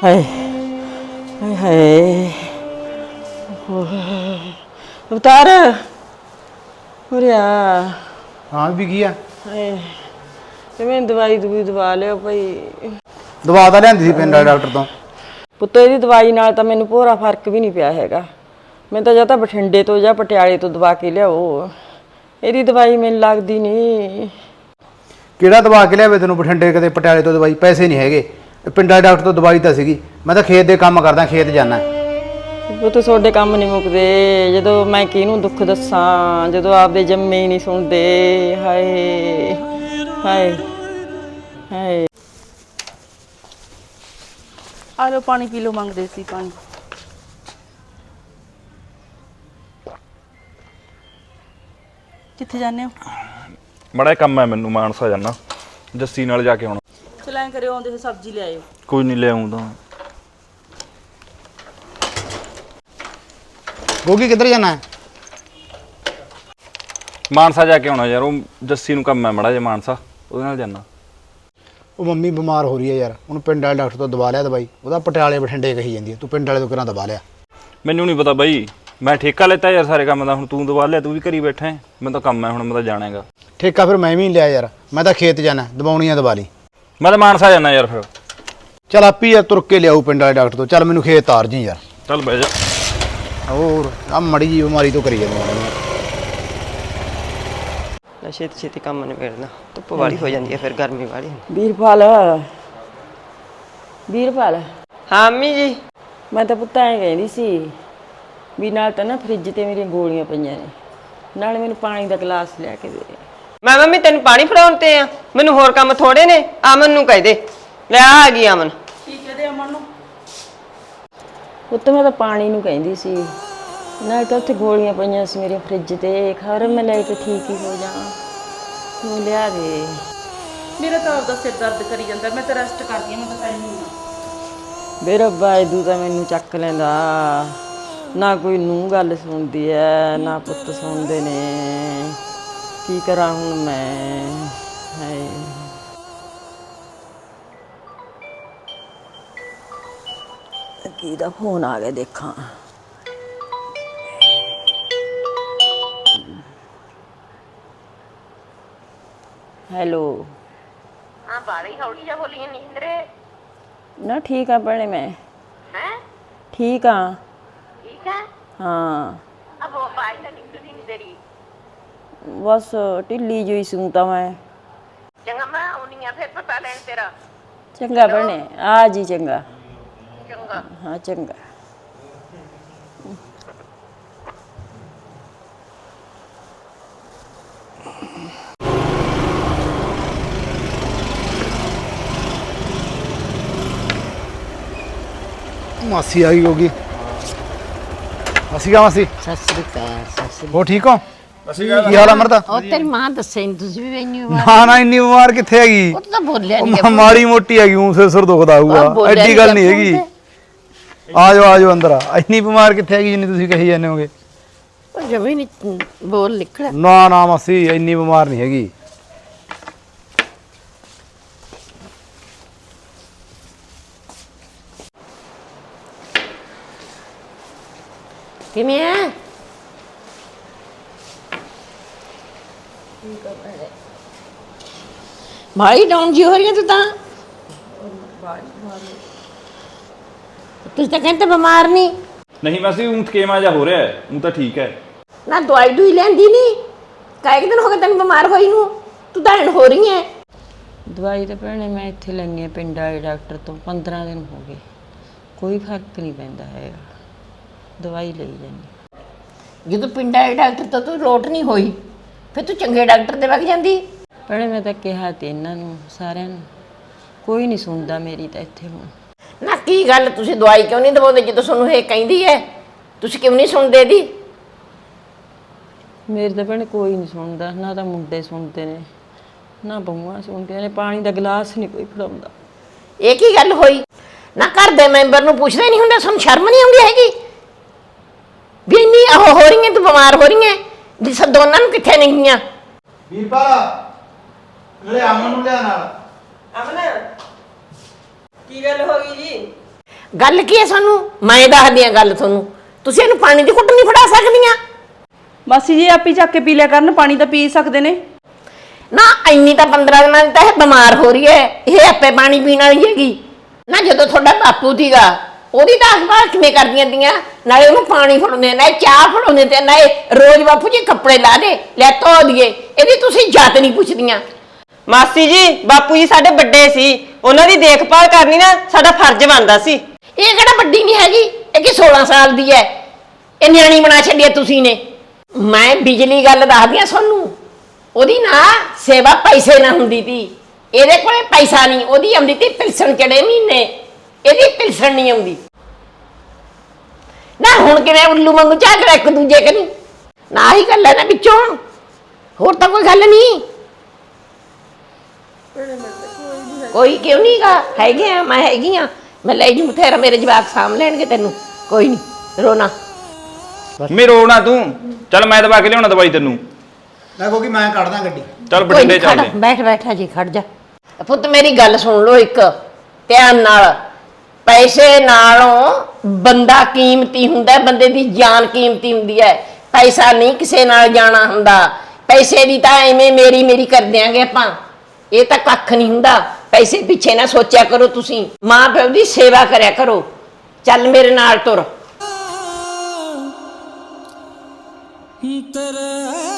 ਹਾਏ ਹਾਏ ਹਾਏ। ਉਤਾਰ ਉਰਿਆ ਹਾਂ ਵੀ ਕੀ ਆ? ਤੇ ਮੈਂ ਦਵਾਈ ਦਵਾਈ ਦਵਾ ਲਿਓ ਭਾਈ। ਦਵਾ ਤਾਂ ਲਿਆਂਦੀ ਸੀ ਪਿੰਡ ਵਾਲੇ ਡਾਕਟਰ ਤੋਂ। ਪੁੱਤ ਇਹਦੀ ਦਵਾਈ ਨਾਲ ਤਾਂ ਮੈਨੂੰ ਪੂਰਾ ਫ਼ਰਕ ਵੀ ਨਹੀਂ ਪਿਆ ਹੈਗਾ। ਮੈਂ ਤਾਂ ਜਾਂ ਤਾਂ ਬਠਿੰਡੇ ਤੋਂ ਜਾਂ ਪਟਿਆਲੇ ਤੋਂ ਦਵਾ ਕੇ ਲਿਆਓ। ਇਹਦੀ ਦਵਾਈ ਮੈਨੂੰ ਲੱਗਦੀ ਨਹੀਂ। ਕਿਹੜਾ ਦਵਾ ਕੇ ਲਿਆਵੇ ਤੈਨੂੰ ਬਠਿੰਡੇ ਕਦੇ ਪਟਿਆਲੇ ਤੋਂ ਦਵਾਈ? ਪੈਸੇ ਨਹੀਂ ਹੈਗੇ। ਪਿੰਡ ਵਾਲੇ ਡਾਕਟਰ ਤੋਂ ਦਵਾਈ ਤਾਂ ਸੀਗੀ। ਮੈਂ ਤਾਂ ਖੇਤ ਦੇ ਕੰਮ ਕਰਦਾ ਖੇਤ ਜਾਣਾ ਉਹ ਤਾਂ ਤੁਹਾਡੇ ਕੰਮ ਨਹੀਂ ਮੁੱਕਦੇ। ਜਦੋਂ ਮੈਂ ਕਿਹਨੂੰ ਦੁੱਖ ਦੱਸਾਂ ਜਦੋਂ ਆਪਦੇ ਜੰਮੇ ਹੀ ਨਹੀਂ ਸੁਣਦੇ। ਹਾਏ ਹਾਏ ਹਾਏ। ਆ ਪਾਣੀ ਪੀ ਲਓ ਮੰਗਦੇ ਸੀ ਪਾਣੀ। ਕਿੱਥੇ ਜਾਂਦੇ ਹੋ? ਬੜਾ ਕੰਮ ਹੈ ਮੈਨੂੰ ਮਾਨਸਾ ਜਾਣਾ ਜੱਸੀ ਨਾਲ ਜਾ ਕੇ ਆਉਣਾ। ਚਲ ਐਂ ਕਰਿਓ ਆਉਂਦੇ ਹੋਏ ਸਬਜ਼ੀ ਲਿਆਇਓ ਕੋਈ ਨਹੀਂ ਲਿਆਉਂ ਤਾਂ। ਗੋਗੀ ਕਿੱਧਰ ਜਾਣਾ ਹੈ? ਮਾਨਸਾ ਜਾ ਕੇ ਆਉਣਾ ਯਾਰ ਉਹ ਜੱਸੀ ਨੂੰ ਕੰਮ ਹੈ ਮੜਾ ਜੇ ਮਾਨਸਾ ਉਹਦੇ ਨਾਲ ਜਾਣਾ ਉਹ ਮੰਮੀ ਬਿਮਾਰ ਹੋ ਰਹੀ ਹੈ ਯਾਰ ਉਹਨੂੰ ਪਿੰਡ ਵਾਲੇ ਡਾਕਟਰ ਤੋਂ ਦਵਾ ਲਿਆ ਦਵਾਈ ਉਹਦਾ ਪਟਿਆਲੇ ਬਠਿੰਡੇ ਕਹੀ ਜਾਂਦੀ ਹੈ ਤੂੰ ਪਿੰਡ ਵਾਲੇ ਤੋਂ ਕਿਹਨਾਂ ਦਵਾ ਲਿਆ? ਮੈਨੂੰ ਨਹੀਂ ਪਤਾ ਬਾਈ ਮੈਂ ਠੇਕਾ ਲੈਤਾ ਯਾਰ ਸਾਰੇ ਕੰਮ ਦਾ ਹੁਣ ਤੂੰ ਦਵਾ ਲਿਆ ਤੂੰ ਵੀ ਘਰੀ ਬੈਠਾ ਹੈ ਮੈਨੂੰ ਤਾਂ ਕੰਮ ਹੈ ਹੁਣ ਮੈਂ ਤਾਂ ਜਾਣਾ ਹੈਗਾ। ਠੇਕਾ ਫਿਰ ਮੈਂ ਵੀ ਲਿਆ ਯਾਰ ਮੈਂ ਤਾਂ ਖੇਤ ਜਾਣਾ ਦਵਾਉਣੀ ਆ ਦਵਾ ਲਈ। ਮੈਂ ਤਾਂ ਮਾਨਸਾ ਜਾਣਾ ਯਾਰ ਫਿਰ। ਚੱਲ ਆਪੀ ਆ ਤੁਰ ਕੇ ਲਿਆਉ ਪਿੰਡ ਵਾਲੇ ਡਾਕਟਰ ਤੋਂ ਚੱਲ ਮੈਨੂੰ ਖੇਤ ਤਾਰ ਜੀ ਯਾਰ। ਚੱਲ ਬਹਿ ਜਾ। ਹੋਰ ਆ ਮੜੀ ਜੀ ਬਿਮਾਰੀ ਤੋਂ ਕਰੀ ਜਾਂਦੀ ਆ ਨਾ ਛੇਤੀ ਛੇਤੀ ਕੰਮ ਨਿਬੇੜਨਾ ਧੁੱਪ ਵਾਲੀ ਹੋ ਜਾਂਦੀ ਹੈ ਫਿਰ ਗਰਮੀ ਵਾਲੀ। ਵੀਰਪਾਲ। ਵੀਰਪਾਲ। ਹਾਂ ਅੰਮੀ ਜੀ। ਮੈਂ ਤਾਂ ਪੁੱਤ ਐਂ ਕਹਿੰਦੀ ਸੀ ਵੀ ਨਾਲ ਤਾਂ ਨਾ ਫ੍ਰਿਜ ਤੇ ਮੇਰੀਆਂ ਗੋਲੀਆਂ ਪਈਆਂ ਨੇ ਨਾਲ ਮੈਨੂੰ ਪਾਣੀ ਦਾ ਗਲਾਸ ਲਿਆ ਕੇ ਦੇ ਮੈਂ ਮੰਮੀ ਤੈਨੂੰ ਪਾਣੀ ਫੜਾਉਣ ਤੇ ਆ ਮੈਨੂੰ ਹੋਰ ਕੰਮ ਥੋੜੇ ਨੇ ਅਮਨ ਨੂੰ ਕਹਿ ਦੇ। ਲੈ ਆ ਗਈ ਅਮਨ। ਠੀਕ ਹੈ ਦੇ ਅਮਨ ਨੂੰ ਪੁੱਤ ਮੈਂ ਤਾਂ ਪਾਣੀ ਨੂੰ ਕਹਿੰਦੀ ਸੀ। ਨਾਲ ਤਾਂ ਉੱਥੇ ਗੋਲੀਆਂ ਪਈਆਂ ਸੀ ਮੇਰੇ ਫ੍ਰਿਜ ਤੇ। ਖਰ ਮੈਂ ਲੈ ਕੇ ਠੀਕ ਹੀ ਹੋ ਜਾਵਾਂ। ਤੂੰ ਲਿਆ ਦੇ। ਮੇਰਾ ਤਾਂ ਆਪਦਾ ਸਿਰ ਦਰਦ ਕਰੀ ਜਾਂਦਾ। ਮੈਂ ਤਾਂ ਰੈਸਟ ਕਰਦੀ ਹਾਂ ਮੈਂ ਤਾਂ ਨਹੀਂ ਵੇ ਰੱਬਾ ਇਦੂ ਤਾਂ ਮੈਨੂੰ ਚੱਕ ਲੈਂਦਾ। ਨਾ ਕੋਈ ਨੂੰ ਗੱਲ ਸੁਣਦੀ ਐ ਨਾ ਪੁੱਤ ਸੁਣਦੇ ਨੇ। ਕੀ ਕਰਾਂ ਹੁਣ ਮੈਂ? ਕੀ ਦਾ ਫੋਨ ਆ ਗਿਆ ਦੇਖਾਂ। ਹੈਲੋ। ਹਾਂ ਬਾਰੀ ਹੌਲੀ ਜਾ ਬੋਲੀ ਨੀਂਦਰੇ ਨਾ ਠੀਕ ਆ ਭੈਣੇ ਮੈਂ। ਹੈ? ਠੀਕ ਆ। ਠੀਕ ਹੈ ਹਾਂ। ਅਬ ਉਹ ਬਾਈ ਤਾਂ ਨਿਕਲਦੀ ਨਹੀਂ ਤੇਰੀ। ਬਸ ਢਿੱਲੀ ਜਿਹੀ ਸੂੰ ਤਾਂ ਮੈਂ। ਚੰਗਾ ਮੈਂ ਆਉਣੀ ਆ ਫਿਰ ਪਤਾ ਲੈਣ ਤੇਰਾ। ਚੰਗਾ ਭੈਣੇ ਆ ਜੀ ਚੰਗਾ। ਚੰਗਾ। ਹਾਂ ਚੰਗਾ। ਮਾਸੀ ਆ ਗਈ ਗੋਗੀ ਅਸੀਂ ਕਾ ਮਾਸੀ? ਸਤਿ ਸ੍ਰੀ ਅਕਾਲ ਸਤਿ ਸ੍ਰੀ ਹੋ ਠੀਕ ਹੋ? ਕੀ ਹਾਲ ਅਮਰਦਾ ਉਹ ਤੇਰੀ ਮਾਂ ਦੱਸੇ ਨੀ ਤੁਸੀਂ ਵੀ ਇੰਨੀ ਵਾਰ ਨਾ ਨਾ ਇੰਨੀ ਬਿਮਾਰ ਕਿੱਥੇ ਹੈਗੀ? ਉਹ ਤਾਂ ਬੋਲਿਆ ਨਹੀਂ ਮਾੜੀ ਮੋਟੀ ਹੈਗੀ ਉਹ ਸਿਰ ਸੁਰ ਦੁਖਦਾ ਹੋਊਗਾ। ਐਡੀ ਗੱਲ ਨਹੀਂ ਹੈਗੀ। ਆ ਜਾਓ ਆ ਜਾਓ ਅੰਦਰ ਆ। ਇੰਨੀ ਬਿਮਾਰ ਕਿੱਥੇ ਹੈਗੀ ਜਿੰਨੀ ਤੁਸੀਂ ਕਹੀ ਜਾਂਦੇ ਹੋਗੇ? ਉਹ ਜਮੀ ਨਹੀਂ ਬੋਲ ਨਿਕਲਿਆ। ਨਾ ਨਾ ਮਾਸੀ ਇੰਨੀ ਬਿਮਾਰ ਨਹੀਂ ਹੈਗੀ। ਕਿਵੇਂ ਆ? ਮਾੜੀ ਡਾਊਨ ਜੀ ਹੋ ਰਹੀ ਹੈ ਤੂੰ ਤਾਂ। ਤੁਸੀਂ ਤਾਂ ਕਹਿੰਦੇ ਬਿਮਾਰ ਨਹੀਂ। ਨਹੀਂ ਮਾਸੀ ਊਂ ਥਕੇਮਾ ਜਾ ਹੋ ਰਿਹਾ ਹੈ। ਊਂ ਤਾਂ ਠੀਕ ਹੈ। ਨਾ ਦਵਾਈ ਦੂਈ ਲੈਂਦੀ ਨਹੀਂ। ਕਾਇਕ ਦਿਨ ਹੋ ਗਏ ਤੈਨੂੰ ਬਿਮਾਰ ਹੋਈ ਨੂੰ। ਤੂੰ ਤਾਂ ਐਨ ਹੋ ਰਹੀ ਹੈ। ਦਵਾਈ ਤਾਂ ਭੈਣੇ ਮੈਂ ਇੱਥੇ ਲੈਣੀ ਆ ਪਿੰਡ ਵਾਲੇ ਡਾਕਟਰ ਤੋਂ 15 ਦਿਨ ਹੋ ਗਏ। ਕੋਈ ਫ਼ਰਕ ਨਹੀਂ ਪੈਂਦਾ ਹੈਗਾ। ਦਵਾਈ ਲਈ ਜਾਂਦੀ। ਜਦੋਂ ਪਿੰਡਾਂ ਦੇ ਡਾਕਟਰ ਤੋਂ ਤੂੰ ਰੋਟ ਨਹੀਂ ਹੋਈ ਫਿਰ ਤੂੰ ਚੰਗੇ ਡਾਕਟਰ ਦੇ ਵਗ ਜਾਂਦੀ। ਭੈਣੇ ਮੈਂ ਤਾਂ ਕਿਹਾ ਤੇ ਇਹਨਾਂ ਨੂੰ ਸਾਰਿਆਂ ਨੂੰ। ਕੋਈ ਨਹੀਂ ਸੁਣਦਾ ਮੇਰੀ ਤਾਂ ਇੱਥੇ ਹੁਣ। ਨਾ ਕੀ ਗੱਲ ਤੁਸੀਂ ਦਵਾਈ ਕਿਉਂ ਨਹੀਂ ਦਵਾਉਂਦੇ ਜਦੋਂ ਤੁਹਾਨੂੰ ਇਹ ਕਹਿੰਦੀ ਹੈ ਤੁਸੀਂ ਕਿਉਂ ਨਹੀਂ ਸੁਣਦੇ ਦੀ ਮੇਰੇ ਤਾਂ ਭੈਣੇ ਕੋਈ ਨਹੀਂ ਸੁਣਦਾ ਨਾ ਤਾਂ ਮੁੰਡੇ ਸੁਣਦੇ ਨੇ ਨਾ ਬਹੂਆਂ ਸੁਣਦੀਆਂ ਨੇ ਪਾਣੀ ਦਾ ਗਲਾਸ ਨਹੀਂ ਕੋਈ ਫੜਾਉਂਦਾ। ਇਹ ਕੀ ਗੱਲ ਹੋਈ? ਨਾ ਘਰ ਦੇ ਮੈਂਬਰ ਨੂੰ ਪੁੱਛਦੇ ਨਹੀਂ ਹੁੰਦੇ ਸਾਨੂੰ ਸ਼ਰਮ ਨਹੀਂ ਆਉਂਦੀ ਹੈਗੀ? ਵੀ ਇੰਨੀ ਉਹ ਹੋ ਰਹੀ ਹੈ ਤੂੰ ਬਿਮਾਰ ਹੋ ਰਹੀ ਹੈ ਜਿਸ ਦੋਨਾਂ ਨੂੰ ਕਿੱਥੇ ਨਹੀਂ ਗਈਆਂ ਵੀਰਪਾਲ ਜਿਹੜੇ ਅਮਨ ਨੂੰ ਲਿਆ ਨਾਲ ਅਮਨ? ਕੀ ਗੱਲ ਹੋ ਗਈ ਜੀ? ਗੱਲ ਕੀ ਹੈ ਸਾਨੂੰ? ਮੈਂ ਦੱਸਦੀ ਹਾਂ ਗੱਲ ਤੁਹਾਨੂੰ। ਤੁਸੀਂ ਇਹਨੂੰ ਪਾਣੀ ਦੀ ਘੁੱਟ ਨਹੀਂ ਫੜਾ ਸਕਦੀਆਂ। ਮਾਸੀ ਜੀ ਆਪੀ ਚੱਕ ਕੇ ਪੀ ਲਿਆ ਕਰਨ ਪਾਣੀ ਤਾਂ ਪੀ ਸਕਦੇ ਨੇ। ਨਾ ਇੰਨੀ ਤਾਂ 15 ਦਿਨਾਂ ਦੀ ਤਾਂ ਇਹ ਬਿਮਾਰ ਹੋ ਰਹੀ ਹੈ। ਇਹ ਆਪੇ ਪਾਣੀ ਪੀਣ ਵਾਲੀ ਹੈਗੀ। ਨਾ ਜਦੋਂ ਤੁਹਾਡਾ ਬਾਪੂ ਸੀਗਾ ਉਹਦੀ ਤਾਂ ਅਖਬਾਰ ਕਿਵੇਂ ਕਰਦੀਆਂ ਦੀਆਂ ਨਾਲੇ ਉਹਨੂੰ ਪਾਣੀ ਫੜਾਉਂਦੇ ਨਾਲੇ ਚਾਹ ਫੜਾਉਂਦੇ ਤੇ ਨਾਲੇ ਰੋਜ਼ ਬਾਪੂ ਜੀ ਕੱਪੜੇ ਲਾ ਦੇ ਲੈ ਧੋ ਦੀਏ ਇਹਦੀ ਤੁਸੀਂ ਜਾਤ ਨਹੀਂ ਪੁੱਛਦੀਆਂ। ਮਾਸੀ ਜੀ ਬਾਪੂ ਜੀ ਸਾਡੇ ਵੱਡੇ ਸੀ। ਉਹਨਾਂ ਦੀ ਦੇਖਭਾਲ ਕਰਨੀ ਨਾ, ਸਾਡਾ ਫਰਜ਼ ਬਣਦਾ ਸੀ। ਇਹ ਕਿਹੜਾ ਵੱਡੀ ਨਹੀਂ ਹੈਗੀ? ਇਹ ਕਿ 16 ਸਾਲ ਦੀ ਹੈ? ਇਹ ਨਿਆਣੀ ਬਣਾ ਛੱਡਿਆ ਤੁਸੀਂ ਨੇ। ਮੈਂ ਬਿਜਲੀ ਗੱਲ ਦੱਸਦੀ ਆ ਤੁਹਾਨੂੰ। ਉਹਦੀ ਨਾ ਸੇਵਾ ਪੈਸੇ ਨਾ ਹੁੰਦੀ ਤੀ। ਇਹਦੇ ਕੋਲੇ ਪੈਸਾ ਨਹੀਂ। ਉਹਦੀ ਆਉਂਦੀ ਤੀ ਪਿਲਸਣ ਚੜੇ ਮਹੀਨੇ? ਇਹਦੀ ਪਿਲਸਣ ਨਹੀਂ ਆਉਂਦੀ। ਨਾ ਹੁਣ ਕਿਵੇਂ ਉੱਲੂ ਵਾਂਗੂ ਝਾਗੜਾ ਇੱਕ ਦੂਜੇ ਕਨੀ? ਨਾ ਹੀ ਗੱਲ ਹੈ ਨਾ ਵਿੱਚੋਂ। ਹੋਰ ਤਾਂ ਕੋਈ ਗੱਲ ਨਹੀਂ। ਕੋਈ ਕਿਉਂ ਨਹੀਂਗਾ ਹੈਗੇ ਆ ਮੈਂ ਹੈਗੀ ਆ। ਮੈਂ ਲੈ ਜੂ ਤੇਰਾ ਮੇਰੇ ਜਵਾਕ ਸਾਂਭ ਲੈਣਗੇ ਤੈਨੂੰ। ਕੋਈ ਨਹੀਂ ਰੋਣਾ। ਮੇ ਰੋਣਾ ਤੂੰ। ਚੱਲ ਮੈਂ ਦਵਾ ਕੇ ਲਿਆਉਣਾ ਦਵਾਈ ਤੈਨੂੰ। ਨਾ ਕਿਉਂਕਿ ਮੈਂ ਕੱਢਦਾ ਗੱਡੀ। ਚੱਲ ਕੋਈ ਬਠਿੰਡੇ ਨੀ, ਖੜ, ਚੱਲਦੇ ਬੈਠ ਬੈਠ ਜੀ ਖੜ ਜਾ। ਪੁੱਤ ਮੇਰੀ ਗੱਲ ਸੁਣ ਲਓ ਇੱਕ। ਧਿਆਨ ਨਾਲ। ਪੈਸੇ ਨਾਲੋਂ ਬੰਦਾ ਕੀਮਤੀ ਹੁੰਦਾ ਹੈ, ਬੰਦੇ ਦੀ ਜਾਨ ਕੀਮਤੀ ਹੁੰਦੀ ਹੈ। ਪੈਸਾ ਨਹੀਂ ਕਿਸੇ ਨਾਲ ਜਾਣਾ ਹੁੰਦਾ। ਪੈਸੇ ਦੀ ਤਾਂ ਐਵੇਂ ਮੇਰੀ ਮੇਰੀ ਕਰ ਦਿਆਂਗੇ ਆਪਾਂ। ਇਹ ਤਾਂ ਕੱਖ ਨਹੀਂ ਹੁੰਦਾ। ਪੈਸੇ ਪਿੱਛੇ ਨਾ ਸੋਚਿਆ ਕਰੋ ਤੁਸੀਂ। ਮਾਂ ਪਿਓ ਦੀ ਸੇਵਾ ਕਰਿਆ ਕਰੋ। ਚੱਲ ਮੇਰੇ ਨਾਲ ਤੁਰ। ਤੇਰੇ